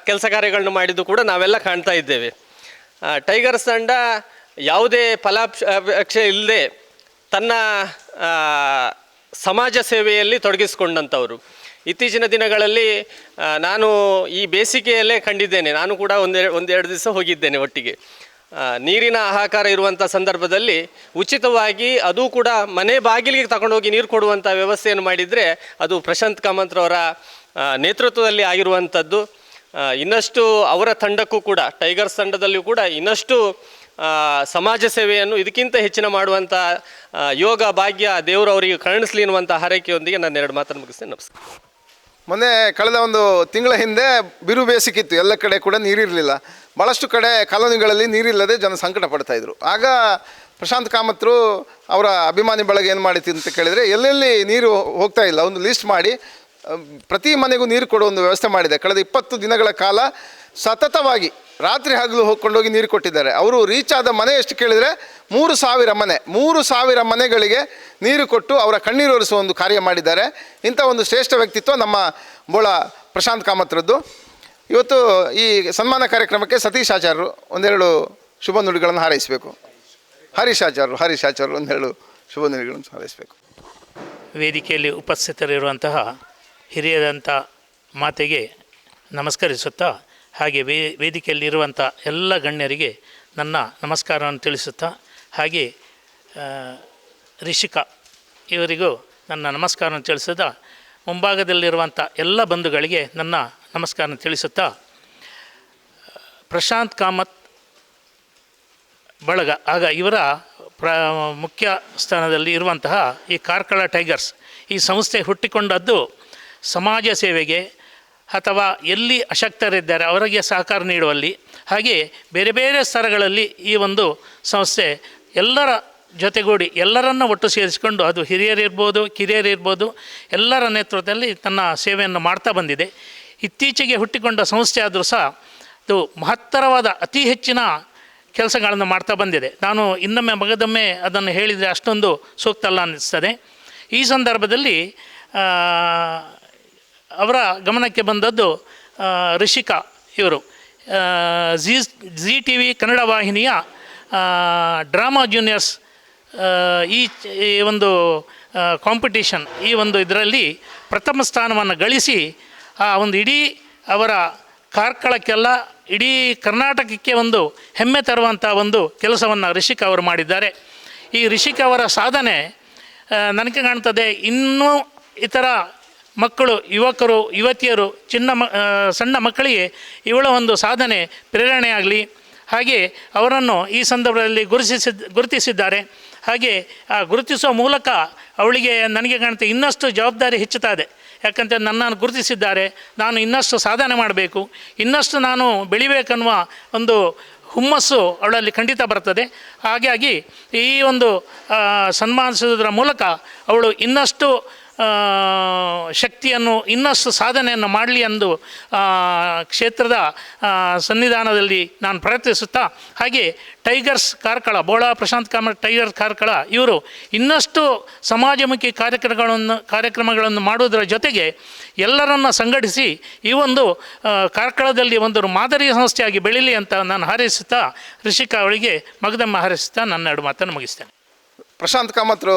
ಕೆಲಸ ಕಾರ್ಯಗಳನ್ನು ಮಾಡಿದ್ದು ಕೂಡ ನಾವೆಲ್ಲ ಕಾಣ್ತಾ ಇದ್ದೇವೆ. ಟೈಗರ್ಸ್ ತಂಡ ಯಾವುದೇ ಫಲಾಪೇಕ್ಷೆ ಇಲ್ಲದೆ ತನ್ನ ಸಮಾಜ ಸೇವೆಯಲ್ಲಿ ತೊಡಗಿಸಿಕೊಂಡಂಥವರು. ಇತ್ತೀಚಿನ ದಿನಗಳಲ್ಲಿ ನಾನು ಈ ಬೇಸಿಗೆಯಲ್ಲೇ ಕಂಡಿದ್ದೇನೆ. ನಾನು ಕೂಡ ಒಂದೆರಡು ಒಂದೆರಡು ದಿವಸ ಹೋಗಿದ್ದೇನೆ ಒಟ್ಟಿಗೆ. ನೀರಿನ ಆಹಾಕಾರ ಇರುವಂಥ ಸಂದರ್ಭದಲ್ಲಿ ಉಚಿತವಾಗಿ ಅದು ಕೂಡ ಮನೆ ಬಾಗಿಲಿಗೆ ತಗೊಂಡೋಗಿ ನೀರು ಕೊಡುವಂಥ ವ್ಯವಸ್ಥೆಯನ್ನು ಮಾಡಿದರೆ ಅದು ಪ್ರಶಾಂತ್ ಕಾಮಂತ್ರವರ ನೇತೃತ್ವದಲ್ಲಿ ಆಗಿರುವಂಥದ್ದು. ಇನ್ನಷ್ಟು ಅವರ ತಂಡಕ್ಕೂ ಕೂಡ, ಟೈಗರ್ಸ್ ತಂಡದಲ್ಲಿಯೂ ಕೂಡ ಇನ್ನಷ್ಟು ಸಮಾಜ ಸೇವೆಯನ್ನು ಇದಕ್ಕಿಂತ ಹೆಚ್ಚಿನ ಮಾಡುವಂಥ ಯೋಗ, ಭಾಗ್ಯ ದೇವರು ಅವರಿಗೆ ಕರುಣಿಸ್ಲಿ ಎನ್ನುವಂಥ ಹಾರೈಕೆಯೊಂದಿಗೆ ನಾನು ಎರಡು ಮಾತನ್ನು ಮುಗಿಸ್ತೇನೆ. ನಮಸ್ಕಾರ. ಮೊನ್ನೆ ಕಳೆದ ಒಂದು ತಿಂಗಳ ಹಿಂದೆ ಬಿರು ಬೇಸಿಕ್ಕಿತ್ತು. ಎಲ್ಲ ಕಡೆ ಕೂಡ ನೀರಿರಲಿಲ್ಲ. ಭಾಳಷ್ಟು ಕಡೆ ಕಾಲೋನಿಗಳಲ್ಲಿ ನೀರಿಲ್ಲದೆ ಜನ ಸಂಕಟ ಪಡ್ತಾಯಿದ್ರು ಆಗ ಪ್ರಶಾಂತ್ ಕಾಮತ್ರು ಅವರ ಅಭಿಮಾನಿ ಬಳಗ ಏನು ಮಾಡಿತ್ತು ಅಂತ ಕೇಳಿದರೆ, ಎಲ್ಲೆಲ್ಲಿ ನೀರು ಹೋಗ್ತಾ ಇಲ್ಲ, ಒಂದು ಲಿಸ್ಟ್ ಮಾಡಿ ಪ್ರತಿ ಮನೆಗೂ ನೀರು ಕೊಡೋ ಒಂದು ವ್ಯವಸ್ಥೆ ಮಾಡಿದೆ. ಕಳೆದ ಇಪ್ಪತ್ತು ದಿನಗಳ ಕಾಲ ಸತತವಾಗಿ ರಾತ್ರಿ ಹಗಲು ಹೋಗ್ಕೊಂಡೋಗಿ ನೀರು ಕೊಟ್ಟಿದ್ದಾರೆ. ಅವರು ರೀಚ್ ಆದ ಮನೆ ಎಷ್ಟು ಕೇಳಿದರೆ ಮೂರು ಸಾವಿರ ಮನೆ. ಮೂರು ಸಾವಿರ ಮನೆಗಳಿಗೆ ನೀರು ಕೊಟ್ಟು ಅವರ ಕಣ್ಣೀರು ಒರೆಸುವ ಒಂದು ಕಾರ್ಯ ಮಾಡಿದ್ದಾರೆ. ಇಂಥ ಒಂದು ಶ್ರೇಷ್ಠ ವ್ಯಕ್ತಿತ್ವ ನಮ್ಮ ಬೋಳ ಪ್ರಶಾಂತ್ ಕಾಮತ್ರದ್ದು. ಇವತ್ತು ಈ ಸನ್ಮಾನ ಕಾರ್ಯಕ್ರಮಕ್ಕೆ ಸತೀಶ್ ಆಚಾರ್ಯರು ಒಂದೆರಡು ಶುಭ ನುಡಿಗಳನ್ನು ಹಾರೈಸಬೇಕು. ಹರೀಶ್ ಆಚಾರ್ಯರು ಹರೀಶ್ ಆಚಾರ್ಯರು ಒಂದೆರಡು ಶುಭ ನುಡಿಗಳನ್ನು ಹಾರೈಸಬೇಕು. ವೇದಿಕೆಯಲ್ಲಿ ಉಪಸ್ಥಿತರಿರುವಂತಹ ಹಿರಿಯದಂಥ ಮಾತೆಗೆ ನಮಸ್ಕರಿಸುತ್ತಾ ಹಾಗೆ ವೇ, ವೇದಿಕೆಯಲ್ಲಿರುವಂಥ ಎಲ್ಲ ಗಣ್ಯರಿಗೆ ನನ್ನ ನಮಸ್ಕಾರವನ್ನು ತಿಳಿಸುತ್ತಾ, ಹಾಗೆ ರಿಷಿಕಾ ಇವರಿಗೂ ನನ್ನ ನಮಸ್ಕಾರವನ್ನು ತಿಳಿಸುತ್ತಾ, ಮುಂಭಾಗದಲ್ಲಿರುವಂಥ ಎಲ್ಲ ಬಂಧುಗಳಿಗೆ ನನ್ನ ನಮಸ್ಕಾರ ತಿಳಿಸುತ್ತಾ, ಪ್ರಶಾಂತ್ ಕಾಮತ್ ಬಳಗ, ಆಗ ಇವರ ಪ್ರ, ಮುಖ್ಯ ಸ್ಥಾನದಲ್ಲಿ ಇರುವಂತಹ ಈ ಕಾರ್ಕಳ ಟೈಗರ್ಸ್ ಈ ಸಂಸ್ಥೆ ಹುಟ್ಟಿಕೊಂಡದ್ದು ಸಮಾಜ ಸೇವೆಗೆ ಅಥವಾ ಎಲ್ಲಿ ಅಶಕ್ತರಿದ್ದಾರೆ ಅವರಿಗೆ ಸಹಕಾರ ನೀಡುವಲ್ಲಿ. ಹಾಗೆ ಬೇರೆ ಬೇರೆ ಸ್ತರಗಳಲ್ಲಿ ಈ ಒಂದು ಸಂಸ್ಥೆ ಎಲ್ಲರ ಜೊತೆಗೂಡಿ ಎಲ್ಲರನ್ನು ಒಟ್ಟು ಸೇರಿಸಿಕೊಂಡು ಅದು ಹಿರಿಯರಿರ್ಬೋದು, ಕಿರಿಯರಿರ್ಬೋದು ಎಲ್ಲರ ನೇತೃತ್ವದಲ್ಲಿ ತನ್ನ ಸೇವೆಯನ್ನು ಮಾಡ್ತಾ ಬಂದಿದೆ. ಇತ್ತೀಚೆಗೆ ಹುಟ್ಟಿಕೊಂಡ ಸಂಸ್ಥೆ ಆದರೂ ಸಹ ಇದು ಮಹತ್ತರವಾದ ಅತಿ ಹೆಚ್ಚಿನ ಕೆಲಸಗಳನ್ನು ಮಾಡ್ತಾ ಬಂದಿದೆ. ನಾನು ಇನ್ನೊಮ್ಮೆ ಮಗದೊಮ್ಮೆ ಅದನ್ನು ಹೇಳಿದರೆ ಅಷ್ಟೊಂದು ಸೂಕ್ತ ಅಲ್ಲ ಅನ್ನಿಸ್ತದೆ. ಈ ಸಂದರ್ಭದಲ್ಲಿ ಅವರ ಗಮನಕ್ಕೆ ಬಂದದ್ದು ರಿಷಿಕಾ ಇವರು. Zee, Zee T V Kannada ವಾಹಿನಿಯ ಡ್ರಾಮಾ ಜೂನಿಯರ್ಸ್ ಈ ಒಂದು ಕಾಂಪಿಟೇಷನ್ ಈ ಒಂದು ಇದರಲ್ಲಿ ಪ್ರಥಮ ಸ್ಥಾನವನ್ನು ಗಳಿಸಿ, ಆ ಒಂದು ಇಡೀ ಅವರ ಕಾರ್ಕಳಕ್ಕೆಲ್ಲ ಇಡೀ ಕರ್ನಾಟಕಕ್ಕೆ ಒಂದು ಹೆಮ್ಮೆ ತರುವಂಥ ಒಂದು ಕೆಲಸವನ್ನು ರಿಷಿಕ್ ಅವರು ಮಾಡಿದ್ದಾರೆ. ಈ ರಿಷಿಕ್ ಅವರ ಸಾಧನೆ ನನಗೆ ಕಾಣ್ತದೆ ಇನ್ನೂ ಇತರ ಮಕ್ಕಳು, ಯುವಕರು, ಯುವತಿಯರು, ಚಿನ್ನ ಮ ಸಣ್ಣ ಮಕ್ಕಳಿಗೆ ಇವಳ ಒಂದು ಸಾಧನೆ, ಪ್ರೇರಣೆಯಾಗಲಿ. ಹಾಗೆ ಅವರನ್ನು ಈ ಸಂದರ್ಭದಲ್ಲಿ ಗುರುತಿಸಿದ, ಗುರುತಿಸಿದ್ದಾರೆ. ಹಾಗೆ ಆ ಗುರುತಿಸುವ ಮೂಲಕ ಅವಳಿಗೆ ನನಗೆ ಕಾಣುತ್ತೆ ಇನ್ನಷ್ಟು ಜವಾಬ್ದಾರಿ ಹೆಚ್ಚುತ್ತಾ ಇದೆ. ಯಾಕಂತ ನನ್ನನ್ನು ಗುರುತಿಸಿದ್ದಾರೆ, ನಾನು ಇನ್ನಷ್ಟು ಸಾಧನೆ ಮಾಡಬೇಕು, ಇನ್ನಷ್ಟು ನಾನು ಬೆಳಿಬೇಕನ್ನುವ ಒಂದು ಹುಮ್ಮಸ್ಸು ಅವಳಲ್ಲಿ ಖಂಡಿತ ಬರ್ತದೆ. ಹಾಗಾಗಿ ಈ ಒಂದು ಸನ್ಮಾನಿಸುವುದರ ಮೂಲಕ ಅವಳು ಇನ್ನಷ್ಟು ಶಕ್ತಿಯನ್ನು, ಇನ್ನಷ್ಟು ಸಾಧನೆಯನ್ನು ಮಾಡಲಿ ಎಂದು ಕ್ಷೇತ್ರದ ಸನ್ನಿಧಾನದಲ್ಲಿ ನಾನು ಪ್ರಯತ್ನಿಸುತ್ತಾ, ಹಾಗೆ ಟೈಗರ್ಸ್ ಕಾರ್ಕಳ, ಬೋಳ, ಪ್ರಶಾಂತ್ ಕಾಮರ್ ಟೈಗರ್ಸ್ ಕಾರ್ಕಳ, ಇವರು ಇನ್ನಷ್ಟು ಸಮಾಜಮುಖಿ ಕಾರ್ಯಕ್ರಮಗಳನ್ನು ಕಾರ್ಯಕ್ರಮಗಳನ್ನು ಮಾಡುವುದರ ಜೊತೆಗೆ ಎಲ್ಲರನ್ನು ಸಂಘಟಿಸಿ, ಈ ಒಂದು ಕಾರ್ಕಳದಲ್ಲಿ ಒಂದು ಮಾದರಿ ಸಂಸ್ಥೆಯಾಗಿ ಬೆಳೀಲಿ ಅಂತ ನಾನು ಹಾರೈಸುತ್ತಾ ಋಷಿಕಾ ಅವಳಿಗೆ ಮಗದಮ್ಮ ಹಾರೈಸುತ್ತಾ ನನ್ನ ಎರಡು ಮಾತನ್ನು ಮುಗಿಸ್ತೇನೆ. ಪ್ರಶಾಂತ್ ಕಾಮತ್ರು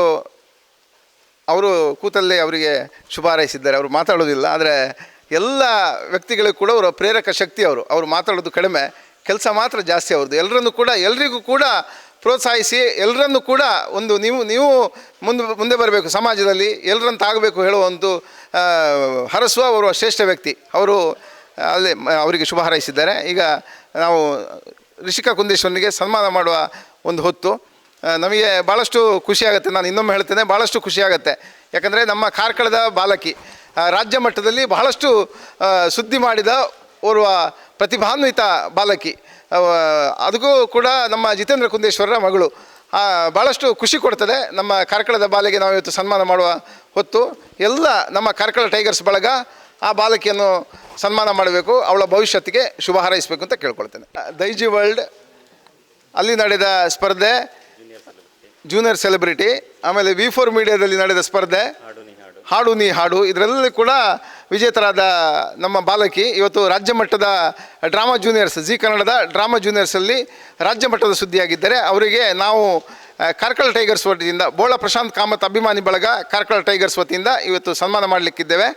ಅವರು ಕೂತಲ್ಲೇ ಅವರಿಗೆ ಶುಭ ಹಾರೈಸಿದ್ದಾರೆ ಅವರು ಮಾತಾಡೋದಿಲ್ಲ, ಆದರೆ ಎಲ್ಲ ವ್ಯಕ್ತಿಗಳಿಗೂ ಕೂಡ ಅವರ ಪ್ರೇರಕ ಶಕ್ತಿ ಅವರು. ಅವರು ಮಾತಾಡೋದು ಕಡಿಮೆ, ಕೆಲಸ ಮಾತ್ರ ಜಾಸ್ತಿ ಅವ್ರದ್ದು. ಎಲ್ಲರನ್ನು ಕೂಡ, ಎಲ್ರಿಗೂ ಕೂಡ ಪ್ರೋತ್ಸಾಹಿಸಿ ಎಲ್ಲರನ್ನು ಕೂಡ ಒಂದು ನೀವು ನೀವು ಮುಂದೆ ಮುಂದೆ ಬರಬೇಕು ಸಮಾಜದಲ್ಲಿ ಎಲ್ಲರನ್ನು ತಾಗಬೇಕು ಹೇಳುವ ಒಂದು ಹರಸುವ ಅವರು ಶ್ರೇಷ್ಠ ವ್ಯಕ್ತಿ. ಅವರು, ಅಲ್ಲಿ, ಅವರಿಗೆ ಶುಭ ಹಾರೈಸಿದ್ದಾರೆ. ಈಗ ನಾವು ರಿಷಿಕಾ ಕುಂದೇಶ್ವರನಿಗೆ ಸನ್ಮಾನ ಮಾಡುವ ಒಂದು ಹೊತ್ತು. ನಮಗೆ ಭಾಳಷ್ಟು ಖುಷಿಯಾಗುತ್ತೆ ನಾನು ಇನ್ನೊಮ್ಮೆ ಹೇಳ್ತೇನೆ ಭಾಳಷ್ಟು ಖುಷಿಯಾಗುತ್ತೆ ಯಾಕಂದರೆ ನಮ್ಮ ಕಾರ್ಕಳದ ಬಾಲಕಿ ರಾಜ್ಯ ಮಟ್ಟದಲ್ಲಿ ಬಹಳಷ್ಟು ಸುದ್ದಿ ಮಾಡಿದ ಓರ್ವ ಪ್ರತಿಭಾನ್ವಿತ ಬಾಲಕಿ. ಅದಕ್ಕೂ ಕೂಡ ನಮ್ಮ ಜಿತೇಂದ್ರ ಕುಂದೇಶ್ವರರ ಮಗಳು ಭಾಳಷ್ಟು ಖುಷಿ ಕೊಡ್ತದೆ. ನಮ್ಮ ಕಾರ್ಕಳದ ಬಾಲೆಗೆ ನಾವು ಇವತ್ತು ಸನ್ಮಾನ ಮಾಡುವ ಹೊತ್ತು, ಎಲ್ಲ ನಮ್ಮ ಕಾರ್ಕಳ ಟೈಗರ್ಸ್ ಬಳಗ ಆ ಬಾಲಕಿಯನ್ನು ಸನ್ಮಾನ ಮಾಡಬೇಕು. ಅವಳ ಭವಿಷ್ಯತ್ತಿಗೆ ಶುಭ ಹಾರೈಸಬೇಕು ಅಂತ ಕೇಳ್ಕೊಳ್ತೇನೆ. ದೈಜಿ ವರ್ಲ್ಡ್, ಅಲ್ಲಿ ನಡೆದ ಸ್ಪರ್ಧೆ ಜೂನಿಯರ್ ಸೆಲೆಬ್ರಿಟಿ ಆಮೇಲೆ ವಿ ಫೋರ್ ಮೀಡಿಯಾದಲ್ಲಿ ನಡೆದ ಸ್ಪರ್ಧೆ. ಹಾಡು ನೀ ಹಾಡು. ಇದರಲ್ಲಿ ಕೂಡ ವಿಜೇತರಾದ ನಮ್ಮ ಬಾಲಕಿ, ಇವತ್ತು ರಾಜ್ಯ ಮಟ್ಟದ ಡ್ರಾಮಾ ಜೂನಿಯರ್ಸ್, ಜಿ ಕನ್ನಡದ ಡ್ರಾಮಾ ಜೂನಿಯರ್ಸಲ್ಲಿ ರಾಜ್ಯ ಮಟ್ಟದ ಸುದ್ದಿಯಾಗಿದ್ದಾರೆ. ಅವರಿಗೆ ನಾವು ಕಾರ್ಕಳ ಟೈಗರ್ಸ್ ವತಿಯಿಂದ, ಬೋಳ ಪ್ರಶಾಂತ್ ಕಾಮತ್ ಅಭಿಮಾನಿ ಬಳಗ ಕಾರ್ಕಳ ಟೈಗರ್ಸ್ ವತಿಯಿಂದ ಇವತ್ತು ಸನ್ಮಾನ ಮಾಡಲಿಕ್ಕಿದ್ದೇವೆ.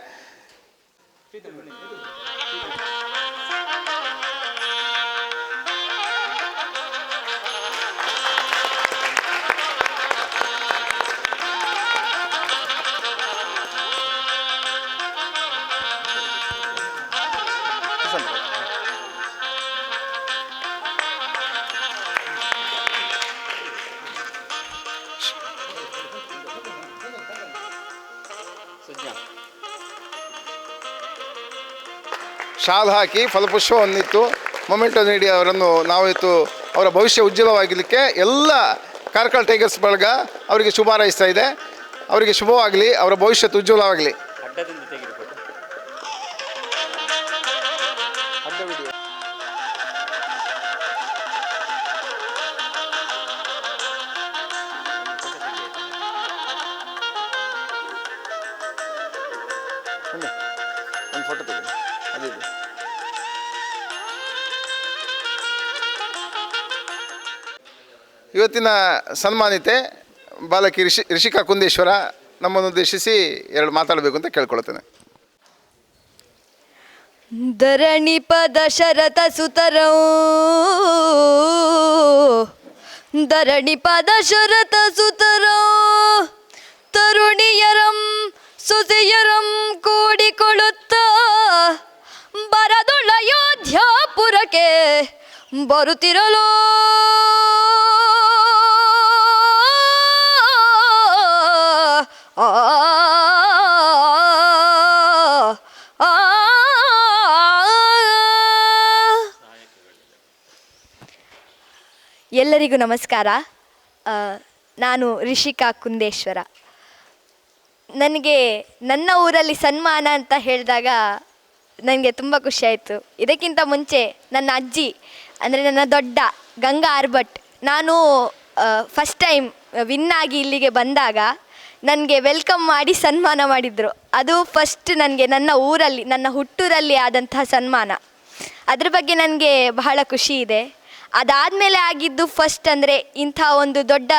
ಶಾಲ್ ಹಾಕಿ ಫಲಪುಷ್ಪವನ್ನಿತ್ತು ಮೊಮೆಂಟೋ ನೀಡಿ ಅವರನ್ನು ನಾವಿತ್ತು ಅವರ ಭವಿಷ್ಯ ಉಜ್ವಲವಾಗಲಿಕ್ಕೆ ಎಲ್ಲ ಕಾರ್ಕಳ ಟೈಗರ್ಸ್ ಬಳಗ ಅವರಿಗೆ ಶುಭ ಹಾರೈಸ್ತಾ ಇದೆ. ಅವರಿಗೆ ಶುಭವಾಗಲಿ. ಅವರ ಭವಿಷ್ಯತ್ತು ಉಜ್ವಲವಾಗಲಿ. ಇವತ್ತಿನ ಸನ್ಮಾನಿತೆ ಬಾಲಕಿ ರಿಷಿ, ರಿಷಿಕಾ ಕುಂದೇಶ್ವರ ನಮ್ಮನ್ನು ಉದ್ದೇಶಿಸಿ ಎರಡು ಮಾತಾಡಬೇಕು ಅಂತ ಕೇಳ್ಕೊಳ್ತೇನೆ. ಧರಣಿ ಪದ ಶರತ ಸುತರೌ. ಧರಣಿ ಪದ ಶರತ ಸುತರೌ. ತರುಣಿಯರಂ ಸುಸಿಯರಂ ಕೂಡಿಕೊಳ್ಳುತ್ತ. ಬರದುಳ್ಳ ಯೋಧ್ಯಾಪುರಕ್ಕೆ ಬರುತ್ತಿರಲು. ಎಲ್ಲರಿಗೂ ನಮಸ್ಕಾರ. ನಾನು ರಿಷಿಕಾ ಕುಂದೇಶ್ವರ. ನನಗೆ ನನ್ನ ಊರಲ್ಲಿ ಸನ್ಮಾನ ಅಂತ ಹೇಳಿದಾಗ ನನಗೆ ತುಂಬ ಖುಷಿಯಾಯಿತು. ಇದಕ್ಕಿಂತ ಮುಂಚೆ ನನ್ನ ಅಜ್ಜಿ, ಅಂದರೆ ನನ್ನ ದೊಡ್ಡ ಗಂಗಾ ಆರ್ಭಟ್, ನಾನು ಫಸ್ಟ್ ಟೈಮ್ ವಿನ್ ಆಗಿ ಇಲ್ಲಿಗೆ ಬಂದಾಗ ನನಗೆ ವೆಲ್ಕಮ್ ಮಾಡಿ ಸನ್ಮಾನ ಮಾಡಿದರು. ಅದು ಫಸ್ಟ್ ನನಗೆ ನನ್ನ ಊರಲ್ಲಿ, ನನ್ನ ಹುಟ್ಟೂರಲ್ಲಿ ಆದಂತಹ ಸನ್ಮಾನ. ಅದ್ರ ಬಗ್ಗೆ ನನಗೆ ಬಹಳ ಖುಷಿ ಇದೆ. ಅದಾದಮೇಲೆ ಆಗಿದ್ದು ಫಸ್ಟ್ ಅಂದರೆ ಇಂಥ ಒಂದು ದೊಡ್ಡ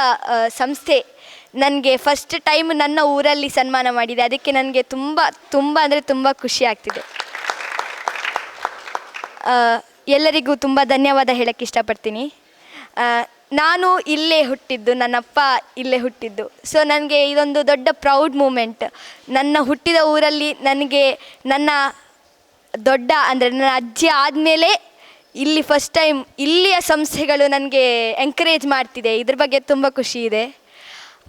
ಸಂಸ್ಥೆ ನನಗೆ ಫಸ್ಟ್ ಟೈಮ್ ನನ್ನ ಊರಲ್ಲಿ ಸನ್ಮಾನ ಮಾಡಿದೆ. ಅದಕ್ಕೆ ನನಗೆ ತುಂಬ ತುಂಬ ಅಂದರೆ ತುಂಬ ಖುಷಿ ಆಗ್ತಿದೆ. ಎಲ್ಲರಿಗೂ ತುಂಬ ಧನ್ಯವಾದ ಹೇಳಕ್ಕೆ ಇಷ್ಟಪಡ್ತೀನಿ. ನಾನು ಇಲ್ಲೇ ಹುಟ್ಟಿದ್ದು, ನನ್ನಪ್ಪ ಇಲ್ಲೇ ಹುಟ್ಟಿದ್ದು. ಸೊ ನನಗೆ ಇದೊಂದು ದೊಡ್ಡ ಪ್ರೌಡ್ ಮೂಮೆಂಟ್ ನನ್ನ ಹುಟ್ಟಿದ ಊರಲ್ಲಿ ನನಗೆ ನನ್ನ ದೊಡ್ಡ ಅಂದರೆ ನನ್ನ ಅಜ್ಜಿ ಆದಮೇಲೆ ಇಲ್ಲಿ ಫಸ್ಟ್ ಟೈಮ್ ಇಲ್ಲಿಯ ಸಂಸ್ಥೆಗಳು ನನಗೆ ಎಂಕರೇಜ್ ಮಾಡ್ತಿದೆ. ಇದ್ರ ಬಗ್ಗೆ ತುಂಬ ಖುಷಿ ಇದೆ.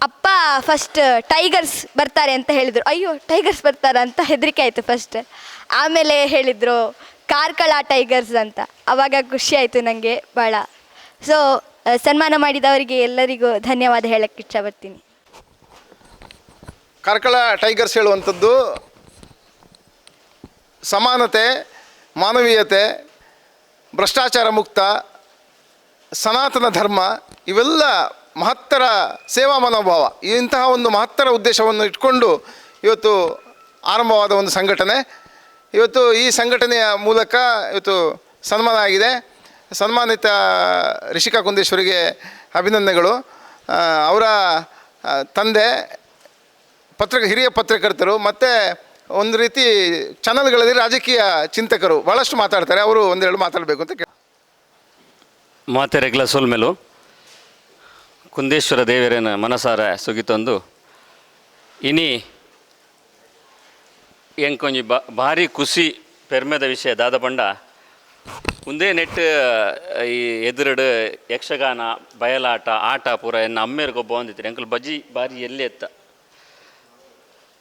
ಅಪ್ಪ ಫಸ್ಟ್ ಟೈಗರ್ಸ್ ಬರ್ತಾರೆ ಅಂತ ಹೇಳಿದರು. ಅಯ್ಯೋ ಟೈಗರ್ಸ್ ಬರ್ತಾರ ಅಂತ ಹೆದರಿಕೆ ಆಯಿತು ಫಸ್ಟ್ ಆಮೇಲೆ ಹೇಳಿದರು, ಕಾರ್ಕಳ ಟೈಗರ್ಸ್ ಅಂತ. ಆವಾಗ ಖುಷಿ ಆಯಿತು ನನಗೆ ಭಾಳ ಸೊ ಸನ್ಮಾನ ಮಾಡಿದವರಿಗೆ ಎಲ್ಲರಿಗೂ ಧನ್ಯವಾದ ಹೇಳಕ್ಕೆ ಇಷ್ಟಪಡ್ತೀನಿ. ಕಾರ್ಕಳ ಟೈಗರ್ಸ್ ಹೇಳುವಂಥದ್ದು, ಸಮಾನತೆ, ಮಾನವೀಯತೆ, ಭ್ರಷ್ಟಾಚಾರ ಮುಕ್ತ, ಸನಾತನ ಧರ್ಮ, ಇವೆಲ್ಲ ಮಹತ್ತರ ಸೇವಾ ಮನೋಭಾವ. ಇಂತಹ ಒಂದು ಮಹತ್ತರ ಉದ್ದೇಶವನ್ನು ಇಟ್ಕೊಂಡು ಇವತ್ತು ಆರಂಭವಾದ ಒಂದು ಸಂಘಟನೆ. ಇವತ್ತು ಈ ಸಂಘಟನೆಯ ಮೂಲಕ ಇವತ್ತು ಸನ್ಮಾನ ಆಗಿದೆ. ಸನ್ಮಾನಿತ ರಿಷಿಕಾ ಕುಂದೇಶ್ವರಿಗೆ ಅಭಿನಂದನೆಗಳು. ಅವರ ತಂದೆ ಪತ್ರ ಹಿರಿಯ ಪತ್ರಕರ್ತರು, ಮತ್ತು ಒಂದು ರೀತಿ ಚಾನಲ್ಗಳಲ್ಲಿ ರಾಜಕೀಯ ಚಿಂತಕರು ಭಾಳಷ್ಟು ಮಾತಾಡ್ತಾರೆ. ಅವರು ಒಂದೆರಡು ಮಾತಾಡಬೇಕು ಅಂತ ಕೇಳಿ ಮಾತೆರೆಗ್ಲ ಸೋಲ್ಮೆಲು ಕುಂದೇಶ್ವರ ದೇವರನ ಮನಸಾರ ಸುಗಿತೊಂದು. ಇನಿ ಎಂಕೊಂಜಿ ಬಾ, ಭಾರಿ ಖುಷಿ ಪೆರ್ಮೆದ ವಿಷಯ ದಾದ ಪಂಡ ಮುಂದೆ ನೆಟ್ ಈ ಎದುರುಡು ಯಕ್ಷಗಾನ, ಬಯಲಾಟ, ಆಟ ಪೂರ ಎನ್ನ ಅಮ್ಮೇರ್ಗೊಬ್ಬ ಗೊಬ್ಬ ಅಂಕಲ್ ಬಜ್ಜಿ ಬಾರಿ ಎಲ್ಲಿ ಎತ್ತ?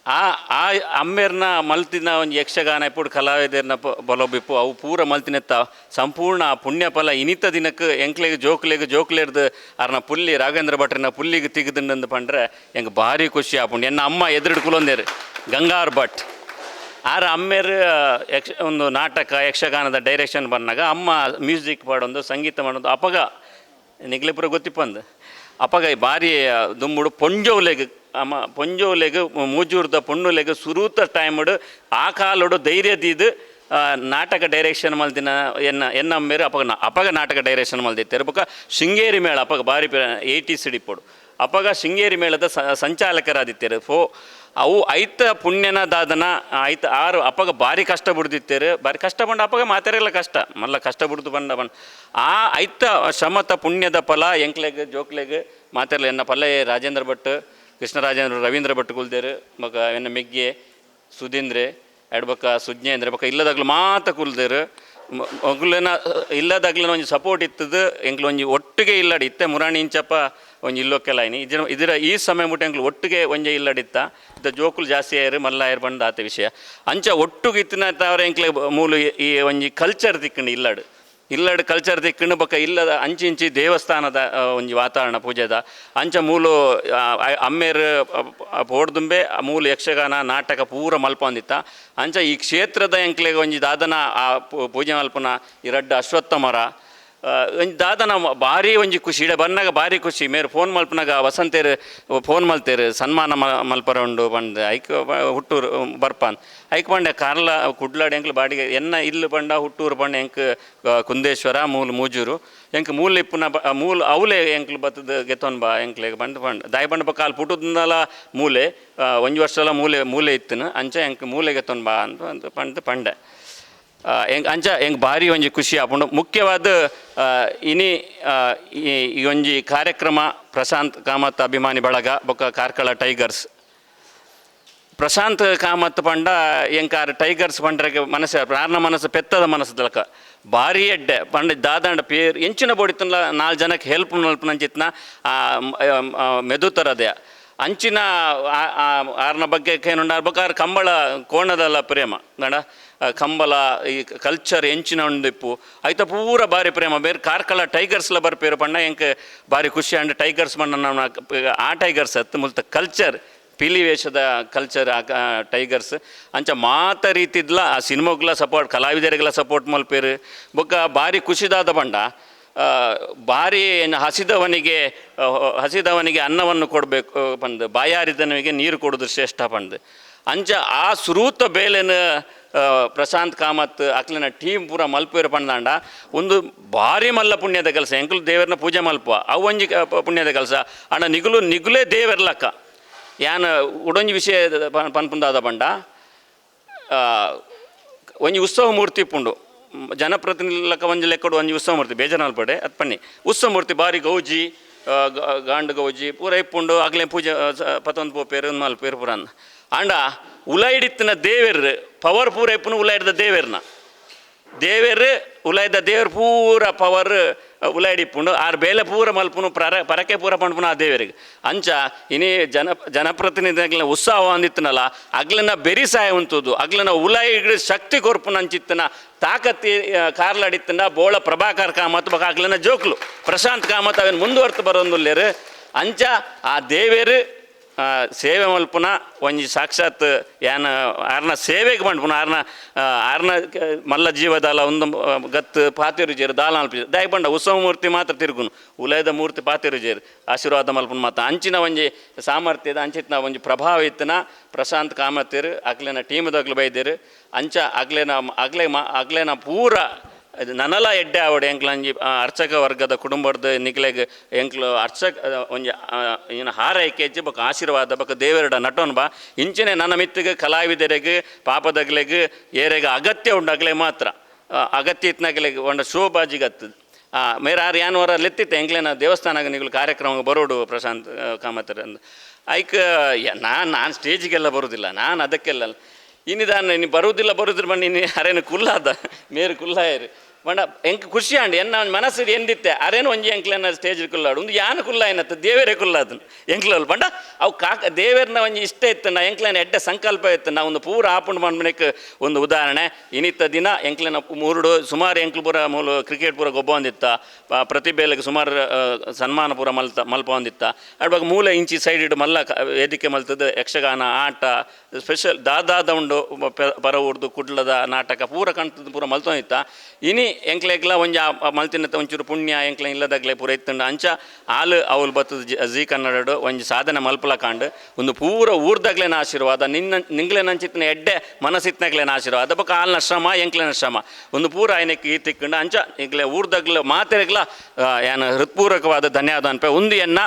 ಆ ಆ ಅಮ್ಮೇರ್ನ ಮಲ್ತಿನ ಒಂದು ಯಕ್ಷಗಾನ ಇಪ್ಪುಡು ಕಲಾವಿದರ್ನ ಬಲೋಬಿಪ್ಪು ಅವು ಪೂರ ಮಲ್ತಿನೆತ್ತ. ಸಂಪೂರ್ಣ ಆ ಪುಣ್ಯ ಫಲ ಇನಿತ ದಿನಕ್ಕೆ ಎಂಕ್ಲೆಗೆ ಜೋಕ್ಲೆಗೆ ಜೋಕ್ಲೆರ್ದು ಅರ್ನ ಪುಲ್ಲಿ, ರಾಘವೇಂದ್ರ ಭಟ್ರಿನ ಪುಲ್ಲಿಗೆ ತೆಗೆದಿಂಡು ಪಂಡ್ರೆ ಎಂಗೆ ಭಾರಿ ಖುಷಿ ಆಪುಂಡು ಎನ್ನ ಅಮ್ಮ ಎದುರುಡು ಕುಲೊಂದೇರು, ಗಂಗಾರ್ ಭಟ್. ಆರ ಅಮ್ಮೇರು ಯಕ್ಷ, ಒಂದು ನಾಟಕ, ಯಕ್ಷಗಾನದ ಡೈರೆಕ್ಷನ್ ಬಂದಾಗ ಅಮ್ಮ ಮ್ಯೂಸಿಕ್ ಪಾಡೊಂದು, ಸಂಗೀತ ಮಾಡೋದು ಅಪಗ ನಿಗ್ಲಿಪುರ ಪೂರ ಗೊತ್ತಿಪ್ಪಂದು ಅಪಗ ಬಾರಿ ದುಂಬುಡು ಪೊಂಜೋಲೆಗ್ ಅಮ್ಮ ಪೊಂಜೋಲೆಗ್ ಮೂಜೂರ್ದ ಪೊಣ್ಣುಲೆಗ್ ಸುರೂತ ಟೈಮ್ಡು ಆ ಕಾಲೋಡು ಧೈರ್ಯದಿದ್ದು ನಾಟಕ ಡೈರೆಕ್ಷನ್ ಮಲ್ದಿನ, ಎನ್ನ ಎನ್ನ ಅಮ್ಮೇರು ಅಪಗ ಅಪಗ ನಾಟಕ ಡೈರೆಕ್ಷನ್ ಮಲ್ದಿತ್ತೇರು ಬೊಕ ಶೃಂಗೇರಿ ಮೇಳ ಅಪಗ ಬಾರಿ ಏಯ್ಟಿ ಸಿಡಿಪೋಡು. ಅಪಗ ಶೃಂಗೇರಿ ಮೇಳದ ಸಂಚಾಲಕರಾದಿತ್ತೇರು. ಫೋ ಅವು ಐತ ಪುಣ್ಯನ ದಾದನ ಐತ ಆರು ಅಪ್ಪಗ ಭಾರಿ ಕಷ್ಟ ಬಿಡ್ದಿತ್ತೇರು. ಭಾರಿ ಕಷ್ಟ ಬಂಡ ಅಪಗ ಮಾತಾರಿಲ್ಲ ಕಷ್ಟ. ಮಲ್ಲ ಕಷ್ಟ ಬಿಡ್ದು ಬಂಡ ಬಂಡ ಆ ಐತ ಶಮತ ಪುಣ್ಯದ ಫಲ, ಎಂಕ್ಲೆಗ್, ಜೋಕ್ಲೆಗ್ ಮಾತಾರಲ್ಲ ಎನ್ನ ಪಲ್ಲೆ ರಾಜೇಂದ್ರ ಭಟ್ ಕೃಷ್ಣರಾಜೇಂದ್ರ ರವೀಂದ್ರ ಭಟ್ ಕುಲ್ದೇರು, ಮಗ ಎನ್ನ ಮೆಗ್ಗೆ, ಸುಧೀಂದ್ರೆ ಎಡ್ಬಕ್ಕ ಅಂದ್ರೆ ಬಕ ಇಲ್ಲದಾಗ್ಲು ಮಾತ ಕುಲ್ದೇರು. ಮಗುಲಿನ ಇಲ್ಲದಾಗ್ಲಿನ ಒಂಜಿ ಸಪೋರ್ಟ್ ಇತ್ತದು ಎಂಕ್ಲು ಒಂಜಿ ಒಟ್ಟಿಗೆ ಇಲ್ಲಡಿ, ಇತ್ತೆ ಮುರಾಣಿ ಇಂಚಪ್ಪ ಒಂಜಿ ಇಲ್ಲೋಕ್ಕೆಲ್ಲ ಆಯ್ನಿ. ಇದರ ಇದರ ಈ ಸಮಯ ಮುಟ್ಟ ಎಂಕ್ಲು ಒಟ್ಟಿಗೆ ಒಂಜೆ ಇಲ್ಲಡಿತ್ತ ಇದ್ದ ಜೋಕುಲು ಜಾಸ್ತಿ ಆಯ್ರು ಮಲ್ಲ ಆಯ್ರು ಬಂದ ಆತ ವಿಷಯ. ಅಂಚ ಒಟ್ಟಿಗೆ ಇತ್ತಿನ ತಾವ್ರೆ ಎಂಕ್ಲೆ ಮೂಲು ಈ ಒಂಜಿ ಕಲ್ಚರ್ ತಿಕ್ಕಂಡು ಇಲ್ಲಡು. ಇಲ್ಲಡ್ ಕಲ್ಚರ್ ದಿಕ್ಕಂಡು ಬಕ ಇಲ್ಲದ ಅಂಚಿ ಇಂಚಿ ದೇವಸ್ಥಾನದ ಒಂಜಿ ವಾತಾವರಣ ಪೂಜೆದ. ಅಂಚ ಮೂಲು ಅಮ್ಮೇರ್ ಪೋಡ್ದುಂಬೆ ಮೂಲು ಯಕ್ಷಗಾನ, ನಾಟಕ ಪೂರ ಮಲ್ಪೊಂದಿತ್ತ. ಅಂಚ ಈ ಕ್ಷೇತ್ರದ ಎಂಕ್ಲೆಗೆ ಒಂಜಿ ದಾದನ, ಆ ಪೂಜೆ ಮಲ್ಪನ ಈ ರಡ್ಡ ಅಶ್ವತ್ಥ ಮರ ನಾವು ಭಾರಿ ಒಂಜಿ ಖುಷಿ. ಇಡೆ ಬಂದಾಗ ಭಾರಿ ಖುಷಿ. ಮೇರು ಫೋನ್ ಮಲ್ಪನಾಗ ವಸಂತೇರು, ಫೋನ್ ಮಲ್ತೇರು, ಸನ್ಮಾನ ಮಲ್ಪರ ಉಂಡು ಬಂದ ಐಕ್ ಹುಟ್ಟೂರು, ಬರ್ಪಾನ್. ಐಕ್ ಬಂಡೆ ಕಾರ್ಲ, ಕುಡ್ಲಾಡ್ ಎಂಕ್ಲು ಬಾಡಿಗೆ ಎನ್ನ ಇಲ್ಲು ಬಂಡ, ಹುಟ್ಟೂರು ಬಂಡ ಎಂಕ್ ಕುಂದೇಶ್ವರ, ಮೂಲ ಮೂಜೂರು. ಎಂಕ್ ಮೂಲ ಇಪ್ಪುನ ಮೂಲ್ ಅವಲೆ ಎಂಕ್ಲು ಬತ್ತದ ಗೆತ್ತೊನ್ ಬಾ ಎಂಕ್ಲೆಗ್ ಬಂದು ಬಂಡ್ ದಾಯಿ ಬಂಡ ಬ ಕಾಲು ಮೂಲೆ ಒಂಜಿ ವರ್ಷಲ ಮೂಲೆ ಮೂಲೆ ಇತ್ತನು. ಅಂಚ ಎಂಕ್ ಮೂಲೆ ಗೆತ್ತೊನ್ ಬಾ ಅಂತ ಅಂತ ಪಂಡ್. ಎಂಗ್ ಅಂಚ ಎಂಗ್ ಭಾರಿ ಒಂಜಿ ಖುಷಿ ಆಪುಂಡು ಮುಖ್ಯವಾದ ಇನಿ ಈ ಒಂಜಿ ಕಾರ್ಯಕ್ರಮ ಪ್ರಶಾಂತ್ ಕಾಮತ್ ಅಭಿಮಾನಿ ಬಳಗ ಬೊಕ್ಕ ಕಾರ್ಕಳ ಟೈಗರ್ಸ್. ಪ್ರಶಾಂತ್ ಕಾಮತ್ ಪಂಡ, ಎಂಕಾರ ಟೈಗರ್ಸ್ ಪಂಡ್ರಿಗೆ ಮನಸ್ಸು, ಪ್ರಾರ್ನ ಮನಸ್ಸು ಪೆತ್ತದ ಮನಸ್ಸು ತಲಕ ಭಾರಿ ಎಡ್ಡೆ. ಪಂಡ ದಾದಂಡ ಪೇರ್ ಎಂಚಿನ ಬೋಡಿತ್ತಲ್ಲ ನಾಲ್ಕು ಜನಕ್ಕೆ ಹೆಲ್ಪ್ ನಲ್ಪನಂಚಿತ್ನ ಮೆದುತರದೆ ಅಂಚಿನ ಆರ್ನ ಬಗ್ಗೆ ಏನು ಬೇಕಾದ್ರೆ ಕಂಬಳ ಕೋಣದಲ್ಲ ಪ್ರೇಮ, ನಡ. ಆ, ಕಂಬಳ ಈ ಕಲ್ಚರ್ ಎಂಚಿನ ಉಂಡಿಪ್ಪು ಐತ ಪೂರ ಬಾರಿ ಪ್ರೇಮ. ಬೇರೆ ಕಾರ್ಕಳ ಟೈಗರ್ಸ್ಲ ಬರ್ಪೇರು ಪಂಡ ಎಂಕ್ ಬಾರಿ ಖುಷಿ ಅಂಡ್ ಟೈಗರ್ಸ್ ಮಣ್ಣ ನಮ್ಮ ಆ ಟೈಗರ್ಸ್ ಅತ್ತು ಮುಲ್ತ ಕಲ್ಚರ್ ಪಿಲಿ ವೇಷದ ಕಲ್ಚರ್ ಟೈಗರ್ಸ್ ಅಂಚ ಮಾತ ರೀತಿದ್ಲ ಆ ಸಿನಿಮಾಗ್ಲ ಸಪೋರ್ಟ್ ಕಲಾವಿದರಿಗೆಲ್ಲ ಸಪೋರ್ಟ್ ಮಲ್ಪೇರು ಬೊಕ್ಕ ಭಾರಿ ಖುಷಿದಾದ ಆ, ಭಾರಿ ಹಸಿದವನಿಗೆ ಹಸಿದವನಿಗೆ ಅನ್ನವನ್ನು ಕೊಡಬೇಕು ಪಂದು ಬಾಯಾರಿದವನಿಗೆ ನೀರು ಕೊಡೋದು ಶ್ರೇಷ್ಠ ಪಂದು ಅಂಚ ಆ ಸುರೂತ ಬೇಲೆನ ಪ್ರಶಾಂತ್ ಕಾಮತ್ ಅಕ್ಲಿನ ಟೀಮ್ ಪೂರ ಮಲ್ಪೇರು ಪಂದಾಂಡ ಒಂದು ಭಾರಿ ಮಲ್ಲ ಪುಣ್ಯದ ಕೆಲಸ, ಎಂಕುಲು ದೇವರನ್ನ ಪೂಜೆ ಮಲ್ಪುವ. ಅವು ಪುಣ್ಯದ ಕೆಲಸ. ಅಣ್ಣ, ನಿಗುಲು, ನಿಗುಲೇ ದೇವರ್ಲಕ್ಕ ಯಾನ್ ಉಡೊಂಜಿ ವಿಷಯ ಪನ್ಪುಂದಾದ ಪಂಡ. ಒಂಜಿ ಉತ್ಸವ ಮೂರ್ತಿ ಪುಂಡು. ಜನಪ್ರತಿನಿಧಿಲಕ್ಕ ಜನಪ್ರತಿನಿಧಿಲಕ ಒಂಜಿ ಲೆಕ್ಕಡು ಒಂಜಿ ಉತ್ಸವ ಮೂರ್ತಿ ಬೇಜಾರಲ್ಪಡೆ ಅದು ಪನ್ನಿ. ಉತ್ಸವ ಮೂರ್ತಿ ಬಾರಿ ಗೌಜಿ ಗಾಂಡ್ ಗೌಜಿ, ಪೂರ ಇಪ್ಪುಂಡು ಆಗ್ಲೇ ಪೂಜೆ ಪತೊಂದು ಪೋಪೇರು ಮಲ್ ಪೇರು ಆಂಡ ಉಲಾಯಿಡಿತ್ತಿನ ದೇವೆರ್ ಪವರ್ ಪೂರ ಇಪ್ಪನು ಉಲಾಯಿಡಿದ ದೇವೆರ್ನ. ದೇವೇರು ಉಲಾಯ್ದ ದೇವ್ರ ಪೂರ ಪವರ್ ಉಲಾಯ್ಡಿಪ್ಪುಂಡು, ಆರ್ ಬೇಲೆ ಪೂರ ಮಲ್ಪುನು ಪ್ರರ ಪರಕೆ ಪೂರ ಪಂಡ್ಪುನು ಆ ದೇವರಿಗೆ. ಅಂಚ ಇನಿ ಜನ ಜನಪ್ರತಿನಿಧಿಗಳ ಉತ್ಸಾಹ ಅಂದಿತ್ತನಲ್ಲ ಅಗ್ಲನ್ನ ಬೆರಿ ಸಹಾಯ ಉಂತುದು ಅಗ್ಲನ್ನ ಉಲಾಯಿಡ್ ಶಕ್ತಿ ಕೊರ್ಪುನ ಅಂಚಿತ್ತನ ತಾಕತ್ತಿ ಕಾರ್ಲಾಡಿತ್ತನ ಬೋಳ ಪ್ರಭಾಕರ್ ಕಾಮತ್ ಬಕ ಅಗ್ಲನ್ನ ಜೋಕ್ಲು, ಪ್ರಶಾಂತ್ ಕಾಮತ್ ಅವನ್ ಮುಂದುವರ್ತು ಬರೋಂದುಲ್ಲೇರು. ಅಂಚ ಆ ದೇವೇರು ಸೇವೆ ಮಲ್ಪುನ ಒಂಜಿ ಸಾಕ್ಷಾತ್ ಯಾನ, ಆರ್ನ ಸೇವೆಗೆ ಮಂಡ್ಪುನ ಆರ್ನ ಆರ್ನ ಮಲ್ಲ ಜೀವದಾಲ ಒಂದು ಗತ್ ಪಾತಿರು ಜೇರು, ದಾಲ ಅಲ್ಪ ದಾಯ್ ಪಂಡ ಉತ್ಸವ ಮೂರ್ತಿ ಮಾತ್ರ ತಿರುಗುನು, ಉಲಯದ ಮೂರ್ತಿ ಪಾತಿರು ಜೇರು, ಆಶೀರ್ವಾದ ಮಲ್ಪುನ ಮಾತ ಅಂಚಿನ ಒಂಜಿ ಸಾಮರ್ಥ್ಯದ, ಅಂಚಿತ್ನ ಒಂಜಿ ಪ್ರಭಾವ ಇತ್ತಿನ, ಪ್ರಶಾಂತ್ ಕಾಮತ್ತಿರು ಅಗ್ಲೇನ ಟೀಮ್ದಾಗ್ಲು ಬೈದೇರು, ಅಂಚ ಅಗ್ಲೇನ, ಅಗ್ಲೆ ಮಾ, ಅಗ್ಲೇನ ಪೂರ ನನಲ ಎಡ್ಡೆ ಆವಡೆ ಎಂಕ್ಲ ಒಂಜಿ ಆ, ಅರ್ಚಕ ವರ್ಗದ ಕುಟುಂಬದ ನಿಕ್ಲೆಗ್ ಎಂಕ್ಲು ಅರ್ಚಕ ಒಂಜ ಏನು ಹಾರೈಕೆ ಹೆಜ್ಜೆ ಬೊಕ ಆಶೀರ್ವಾದ ಬೊಕ ದೇವರಡ ನಟೋನ್ ಬಾ. ಇಂಚಿನ ನನ್ನ ಮಿತ್ತಿಗೆ ಕಲಾವಿದರಿಗೆ ಪಾಪದಗ್ಲೆಗ್ ಏರೆಗೆ ಅಗತ್ಯ ಉಂಡಾಗ್ಲೆ ಮಾತ್ರ. ಅಗತ್ಯ ಇತ್ನಾಗ್ಲೆಗ್ ಒಂಡ ಆ ಮೇರೆ ಆರು ಲೆತ್ತಿತ್ತೆ ಎಂಕ್ಲೇನ ದೇವಸ್ಥಾನಕ್ಕೆ ನಿಗಳು ಕಾರ್ಯಕ್ರಮ ಬರೋಡು ಪ್ರಶಾಂತ್ ಕಾಮತರ ಅಂದ್. ಐಕ್ ನಾನು ನಾನು ಸ್ಟೇಜಿಗೆಲ್ಲ ಬರೋದಿಲ್ಲ ನಾನು ಅದಕ್ಕೆಲ್ಲ. ಇನ್ನಿದಾನ ನೀನು ಬರುವುದಿಲ್ಲ ಬರುವುದಿಲ್ಲ ಬಣ್ಣ ನೀನು ಅರೇನು ಕುಲ್ಲಾದ? ಮೇರು ಕುಲ್ಲಾಯರು. ಬಣ್ಣ ಎಂಕ್ ಖುಷಿ ಅಂಡ್ ಎನ್ನ ಮನಸ್ಸು ಎಂದಿತ್ತೆ, ಅರೇನು ಒಂಜಿ ಎಂಕ್ಲೆನ ಸ್ಟೇಜ್ ಕುಲ್ಲಾಡು? ಒಂದು ಯಾನ ಕುಲ್ಲ ಏನತ್ತ ದೇವರೇ ಕುಲ್ಲಾದನ್ ಎಂಕ್ಲಲ್ ಬಂಡ, ಅವು ಕಾಕ ದೇವರನ್ನ ಒಂಜಿ ಇಷ್ಟ ಇತ್ತನ ಎಂಕ್ಲೆನ ಎಡ್ಡೆ ಸಂಕಲ್ಪ ಇತ್ತನ ಒಂದು ಪೂರ ಆಪುಂಡು ಮಾಡ್ಮನೆಕ್ ಒಂದು ಉದಾಹರಣೆ. ಇನಿತ್ತ ದಿನ ಎಂಕ್ಲೆನ ಮೂರುಡು ಸುಮಾರು ಎಂಕ್ಲು ಪೂರ ಮೂಲು ಕ್ರಿಕೆಟ್ ಪೂರ ಗೊಬ್ಬ ಒಂದಿತ್ತ ಪ್ರತಿಭೆಲಿಗೆ ಸುಮಾರು ಸನ್ಮಾನ ಪೂರ ಮಲ್ತ, ಮಲ್ಪ ಒಂದಿತ್ತ ಅಡ್ವಾಗ ಮೂಲೆ ಇಂಚಿ ಸೈಡ್ ಇಡು ಮಲ್ಲ ವೇದಿಕೆ ಮಲ್ತದ ಯಕ್ಷಗಾನ, ಆಟ ಸ್ಪೆಷಲ್ ದಾದಾದ ಉಂಡು ಪರ ಉರ್ದು ಕುಡ್ಲದ ನಾಟಕ ಪೂರ ಕಣ್ತದ ಪೂರ ಮಲ್ತೊಂದಿತ್ತ ಇನಿ ಎಂಕ್ಲೆಗ್ಲ ಒಂಜಿ ಮಲ್ತಿನತ್ತ ಒಂಚೂರು ಪುಣ್ಯ ಎಂಕ್ಲ ಇಲ್ಲದಾಗ್ಲೆ ಪೂರ ಇತ್ತಂಡ ಅಂಚ ಆಲು ಅವಲ್ ಬತ್ತದ ಜಿ ಕನ್ನಡಡು ಒಂಜಿ ಸಾಧನೆ ಮಲ್ಪಲ ಕಾಂಡು. ಒಂದು ಪೂರ ಊರ್ದಾಗ್ಲೇನ ಆಶೀರ್ವಾದ ನಿನ್ನ, ನಿಂಗ್ಲೆ ನಂಚಿತ್ತಿನ ಎಡ್ಡೆ ಮನಸ್ಸಿತ್ನಾಗ್ಲೇನ ಆಶೀರ್ವಾದ ಬೊಕ ಆಲ್ನ ಶ್ರಮ, ಎಂಕ್ಲೆನ ಶ್ರಮ. ಒಂದು ಪೂರ ಆಯ್ನಕ್ಕೆ ಈ ತಿಕ್ಕಂಡು ಅಂಚ ಈಗಲೇ ಊರ್ದಾಗ್ಲ ಮಾತೆರೆಗ್ಲ ಏನು ಹೃತ್ಪೂರ್ವಕವಾದ ಧನ್ಯವಾದ ಅನ್ಪೆ. ಒಂದು ಎನ್ನ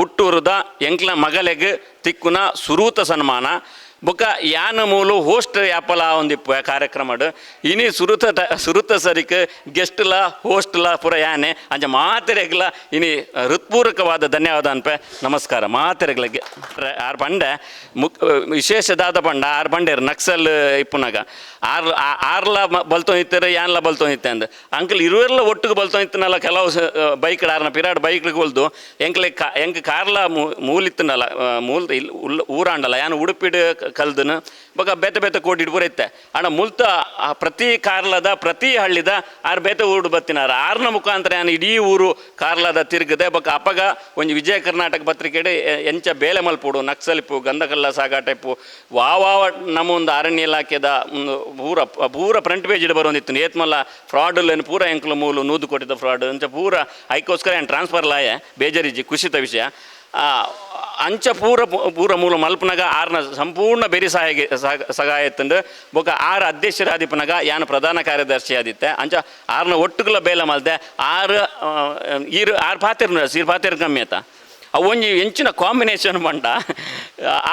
ಹುಟ್ಟೂರುದ ಎಂಕ್ಲ ಮಗಲೆಗ್ ತಿಕ್ಕುನ ಸುರೂತ ಸನ್ಮಾನ. ಬೊಕ ಯಾನ ಮೂಲು ಹೋಸ್ಟ್ ಯಾಪಲ ಒಂದು ಕಾರ್ಯಕ್ರಮ ಇನಿ ಸುರುತ ಸುರುತ ಸರಿಕ್ ಗೆಸ್ಟ್ಲ ಹೋಸ್ಟ್ಲ ಪುರ ಯಾನೆ, ಅಂಜ ಮಾತೆರೆಗ್ಲ ಇನಿ ಹೃತ್ಪೂರ್ವಕವಾದ ಧನ್ಯವಾದ ಅನ್ಪೆ. ನಮಸ್ಕಾರ. ಮಾತೆರೆಗ್ಲ ಆರ್ ಪಂಡೆ ಮುಕ್ ವಿಶೇಷದಾದ ಪಂಡ ಆರ್ ಪಂಡೆರ್ ನಕ್ಸಲ್ ಇಪ್ಪುನಾಗ. ಆರ್ ಆರ್ಲ ಮ- ಬಲ್ತೊ ಇತ್ತಾರೆ, ಯಾನ್ಲ ಇತ್ತೆ ಅಂದ್. ಅಂಕಲ್ ಇರುವೆಲ್ಲ ಒಟ್ಟಿಗೆ ಬಲ್ತೊ ಇತ್ತನಲ್ಲ, ಕೆಲವು ಬೈಕ್ ಆರ್ನ ಪಿರಾಡ್ ಬೈಕ್ಲಿಗೆ ಹೊಲ್ದು ಎಂಕ್ಲೆ ಕಾ ಎಂಕ್ ಕಾರ್ಲ ಮೂಲಿತ್ತನಲ್ಲ ಮೂಲ್ ಇಲ್ಲಿ ಊರಾಂಡಲ್ಲ, ಯಾನು ಉಡುಪಿಡ್ ಕಲ್ದನು. ಬಗ ಬೇತೆ ಬೇತೆ ಕೋಟಿ ಇಟ್ಬರೈತೆ ಅಣ್ಣ ಮುಲ್ತ ಪ್ರತಿ ಕಾರ್ಲದ, ಪ್ರತಿ ಹಳ್ಳಿದ ಆರ್ ಬೇತೆ ಊರು ಬತ್ತಿನಾರ. ಆರ್ನ ಮುಖಾಂತರ ಏನು ಇಡೀ ಊರು ಕಾರ್ಲದ ತಿರುಗದೆ, ಬಕ ಅಪಗ ಒಂದು ವಿಜಯ ಕರ್ನಾಟಕ ಪತ್ರಿಕೆಡೆ ಎಂಚ ಬೇಲೆ ಮಲ್ಪುಡು. ನಕ್ಸಲಿಪ್ಪು ಗಂಧಕಲ್ಲ ಸಾಗಾಟೆಪು ವಾವ ನಮ್ಮ ಒಂದು ಅರಣ್ಯ ಇಲಾಖೆದ ಒಂದು ಪೂರ ಪೂರ ಫ್ರಂಟ್ ಪೇಜ್ ಇಡ ಬರೋಂದಿತ್ತು. ಏತ್ಮಲ್ಲ ಫ್ರಾಡ್ ಏನು ಪೂರ ಎಂಕ್ಲು ಮೂಲು ನೂದು ಕೊಟ್ಟಿದ್ದ ಫ್ರಾಡ್. ಅಂತ ಪೂರ ಐಕೋಸ್ಕರ ಏನು ಟ್ರಾನ್ಸ್ಫರ್ ಲಾಯೆ ಬೇಜರಿಜಿ ಖುಷಿತ ವಿಷಯ. ಅಂಚ ಪೂರ ಪೂರ ಮೂಲ ಮಲ್ಪನಗ ಆರ್ನ ಸಂಪೂರ್ಣ ಬೇರೆ ಸಹಾಯ ಸಹಾಯ ಎತ್ತಂಡು ಬೊಕ ಆರು ಅಧ್ಯಕ್ಷರಾದಿಪನಗ ಯಾನ ಪ್ರಧಾನ ಕಾರ್ಯದರ್ಶಿ ಆದಿತ್ತೆ ಅಂಚ ಆರ್ನ ಒಟ್ಟುಗಳ ಬೇಲ ಮಲ್ದೆ ಆರು ಈರ್, ಆರು ಪಾತಿರ್ ಸೀರ್ ಪಾತಿರ್ ಕಮ್ಮಿ ಆಯ್ತಾ. ಅವು ಒಂಜಿ ಎಂಚಿನ ಕಾಂಬಿನೇಷನ್ ಬಂಡ.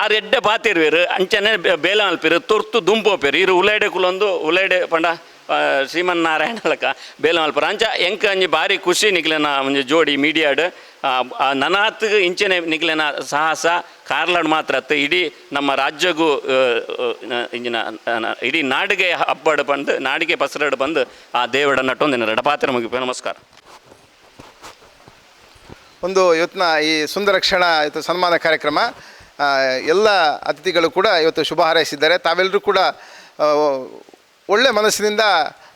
ಆರು ಎಡ್ಡೆ ಪಾತಿರ್ವೇರು ಅಂಚನೆ ಬೇಲ ಮಲ್ಪಿರು, ತುರ್ತು ದುಂಪೋಪೇರು ಇರು ಉಲೈಡೆ ಕುಲೊಂದು, ಉಲೈಡೆ ಪಂಡ ಶ್ರೀಮನ್ನಾರಾಯಣ ಶ್ರೀಮನ್ ನಾರಾಯಣಲಕ ಬೇಲ ಮಲ್ಪರ. ಅಂಚ ಎಂಕ ಅಂಜಿ ಭಾರಿ ಖುಷಿ ನಿಕ್ಲೆನ ಒಂಜಿ ಜೋಡಿ, ಮೀಡಿಯಾಡ್. ನನಾತ್ ಇಂಚನೆ ನಿಕ್ಲೆನ ಸಾಹಸ, ಕಾರ್ಲಾಡ್ ಮಾತ್ರ. ಅತ್ತ ಇಡೀ ನಮ್ಮ ರಾಜ್ಯಗೂ ಇಂಜಿನ ಇಡೀ ನಾಡಿಗೆ ಹಬ್ಬಡ್ ಬಂದು, ನಾಡಿಗೆ ಪಸರಡ್ ಬಂದು ಆ ದೇವಡ ನಟ್ಟೊಂದಿನ ರಡಪಾತ್ರ ಮುಗಿಪ. ನಮಸ್ಕಾರ. ಒಂದು ಇವತ್ತಿನ ಈ ಸುಂದರ ಕ್ಷಣ, ಇವತ್ತು ಸನ್ಮಾನ ಕಾರ್ಯಕ್ರಮ. ಎಲ್ಲ ಅತಿಥಿಗಳು ಕೂಡ ಇವತ್ತು ಶುಭ ಹಾರೈಸಿದ್ದಾರೆ. ತಾವೆಲ್ಲರೂ ಕೂಡ ಒಳ್ಳೆ ಮನಸ್ಸಿನಿಂದ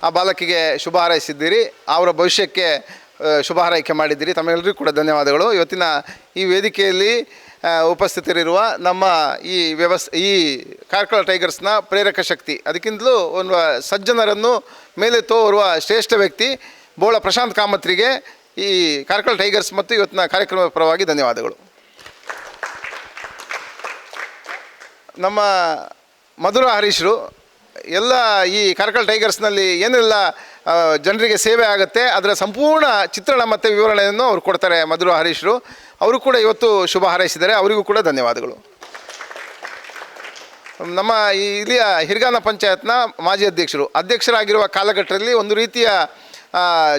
ಆ ಬಾಲಕಿಗೆ ಶುಭ ಹಾರೈಸಿದ್ದೀರಿ. ಅವರ ಭವಿಷ್ಯಕ್ಕೆ ಶುಭ ಹಾರೈಕೆ ಮಾಡಿದ್ದೀರಿ. ತಮ್ಮೆಲ್ಲರಿಗೂ ಕೂಡ ಧನ್ಯವಾದಗಳು. ಇವತ್ತಿನ ಈ ವೇದಿಕೆಯಲ್ಲಿ ಉಪಸ್ಥಿತರಿರುವ ನಮ್ಮ ಈ ವ್ಯವಸ್, ಈ ಕಾರ್ಕಳ ಟೈಗರ್ಸ್ನ ಪ್ರೇರಕ ಶಕ್ತಿ. ಅದಕ್ಕಿಂತಲೂ ಒಂದು ಸಜ್ಜನರನ್ನು ಮೇಲೆ ತೋರುವ ಶ್ರೇಷ್ಠ ವ್ಯಕ್ತಿ ಬೋಳ ಪ್ರಶಾಂತ್ ಕಾಮತ್ರಿಗೆ ಈ ಕಾರ್ಕಳ ಟೈಗರ್ಸ್ ಮತ್ತು ಇವತ್ತಿನ ಕಾರ್ಯಕ್ರಮದ ಪರವಾಗಿ ಧನ್ಯವಾದಗಳು. ನಮ್ಮ ಮಧುರ ಹರೀಶ್ರು, ಎಲ್ಲ ಈ ಕಾರ್ಕಳ ಟೈಗರ್ಸ್ನಲ್ಲಿ ಏನೆಲ್ಲ ಜನರಿಗೆ ಸೇವೆ ಆಗುತ್ತೆ. ಅದರ ಸಂಪೂರ್ಣ ಚಿತ್ರಣ ಮತ್ತು ವಿವರಣೆಯನ್ನು ಅವರು ಕೊಡ್ತಾರೆ ಮಧುರ ಹರೀಶ್ರು. ಅವರು ಕೂಡ ಇವತ್ತು ಶುಭ ಹಾರೈಸಿದ್ದಾರೆ. ಅವರಿಗೂ ಕೂಡ ಧನ್ಯವಾದಗಳು. ನಮ್ಮ ಈ ಇಲ್ಲಿಯ ಹಿರ್ಗಾನ ಪಂಚಾಯತ್ನ ಮಾಜಿ ಅಧ್ಯಕ್ಷರು, ಅಧ್ಯಕ್ಷರಾಗಿರುವ ಕಾಲಘಟ್ಟದಲ್ಲಿ ಒಂದು ರೀತಿಯ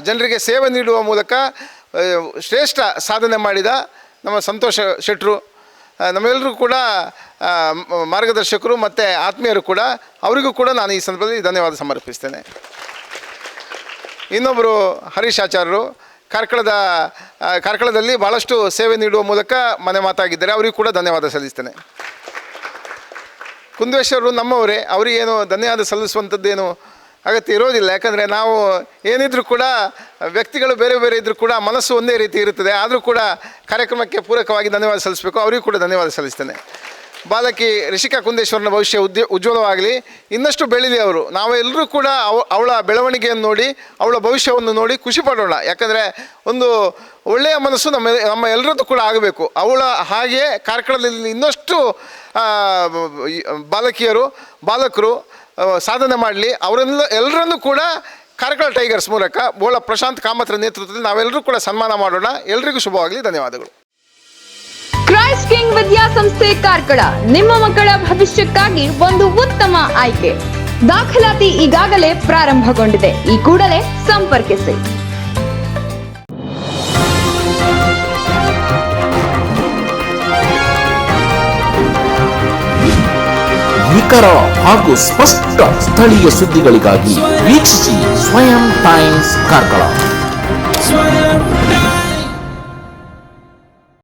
ಜನರಿಗೆ ಸೇವೆ ನೀಡುವ ಮೂಲಕ ಶ್ರೇಷ್ಠ ಸಾಧನೆ ಮಾಡಿದ ನಮ್ಮ ಸಂತೋಷ ಶೆಟ್ಟರು ನಮ್ಮೆಲ್ಲರೂ ಕೂಡ ಮಾರ್ಗದರ್ಶಕರು ಮತ್ತು ಆತ್ಮೀಯರು ಕೂಡ, ಅವರಿಗೂ ಕೂಡ ನಾನು ಈ ಸಂದರ್ಭದಲ್ಲಿ ಧನ್ಯವಾದ ಸಮರ್ಪಿಸ್ತೇನೆ. ಇನ್ನೊಬ್ಬರು ಹರೀಶ್ ಆಚಾರ್ಯರು ಕಾರ್ಕಳದ ಕಾರ್ಕಳದಲ್ಲಿ ಭಾಳಷ್ಟು ಸೇವೆ ನೀಡುವ ಮೂಲಕ ಮನೆ ಮಾತಾಗಿದ್ದಾರೆ. ಅವರಿಗೂ ಕೂಡ ಧನ್ಯವಾದ ಸಲ್ಲಿಸ್ತೇನೆ. ಕುಂದೇಶ್ವರರು ನಮ್ಮವರೇ ಅವರಿಗೇನು ಧನ್ಯವಾದ ಸಲ್ಲಿಸುವಂಥದ್ದೇನು ಅಗತ್ಯ ಇರೋದಿಲ್ಲ. ಯಾಕಂದರೆ ನಾವು ಏನಿದ್ರೂ ಕೂಡ, ವ್ಯಕ್ತಿಗಳು ಬೇರೆ ಬೇರೆ ಇದ್ದರೂ ಕೂಡ ಮನಸ್ಸು ಒಂದೇ ರೀತಿ ಇರುತ್ತದೆ. ಆದರೂ ಕೂಡ ಕಾರ್ಯಕ್ರಮಕ್ಕೆ ಪೂರಕವಾಗಿ ಧನ್ಯವಾದ ಸಲ್ಲಿಸಬೇಕು. ಅವರಿಗೂ ಕೂಡ ಧನ್ಯವಾದ ಸಲ್ಲಿಸ್ತೇನೆ. ಬಾಲಕಿ ರಿಷಿಕಾ ಕುಂದೇಶ್ವರನ ಭವಿಷ್ಯ ಉದ್ಯ, ಉಜ್ವಲವಾಗಲಿ. ಇನ್ನಷ್ಟು ಬೆಳೀಲಿ ಅವರು. ನಾವೆಲ್ಲರೂ ಕೂಡ ಅವ, ಅವಳ ಬೆಳವಣಿಗೆಯನ್ನು ನೋಡಿ, ಅವಳ ಭವಿಷ್ಯವನ್ನು ನೋಡಿ ಖುಷಿ ಪಡೋಣ. ಯಾಕಂದರೆ ಒಂದು ಒಳ್ಳೆಯ ಮನಸ್ಸು ನಮ್ಮ ನಮ್ಮ ಎಲ್ಲರದ್ದು ಕೂಡ ಆಗಬೇಕು. ಅವಳ ಹಾಗೆಯೇ ಕಾರ್ಕಳದಲ್ಲಿ ಇನ್ನಷ್ಟು ಬಾಲಕಿಯರು, ಬಾಲಕರು ಸಾಧನೆ ಮಾಡಲಿ. ಅವರೆಲ್ಲ ಎಲ್ಲರನ್ನೂ ಕೂಡ ಕಾರ್ಕಳ ಟೈಗರ್ಸ್ ಮೂಲಕ ಬೋಳ ಪ್ರಶಾಂತ್ ಕಾಮತ್ರ ನೇತೃತ್ವದಲ್ಲಿ ನಾವೆಲ್ಲರೂ ಕೂಡ ಸನ್ಮಾನ ಮಾಡೋಣ. ಎಲ್ರಿಗೂ ಶುಭವಾಗಲಿ. ಧನ್ಯವಾದಗಳು. ಕ್ರೈಸ್ಟ್ ಕಿಂಗ್ ವಿದ್ಯಾಸಂಸ್ಥೆ ಕಾರ್ಕಳ. ನಿಮ್ಮ ಮಕ್ಕಳ ಭವಿಷ್ಯಕ್ಕಾಗಿ ಒಂದು ಉತ್ತಮ ಆಯ್ಕೆ. ದಾಖಲಾತಿ ಈಗಾಗಲೇ ಪ್ರಾರಂಭಗೊಂಡಿದೆ. ಈ ಕೂಡಲೇ ಸಂಪರ್ಕಿಸಿ. ನಿಖರ ಹಾಗೂ ಸ್ಪಷ್ಟ ಸ್ಥಳೀಯ ಸುದ್ದಿಗಳಿಗಾಗಿ ವೀಕ್ಷಿಸಿ ಸ್ವಯಂ ಟೈಮ್ಸ್ ಕಾರ್ಕಳ.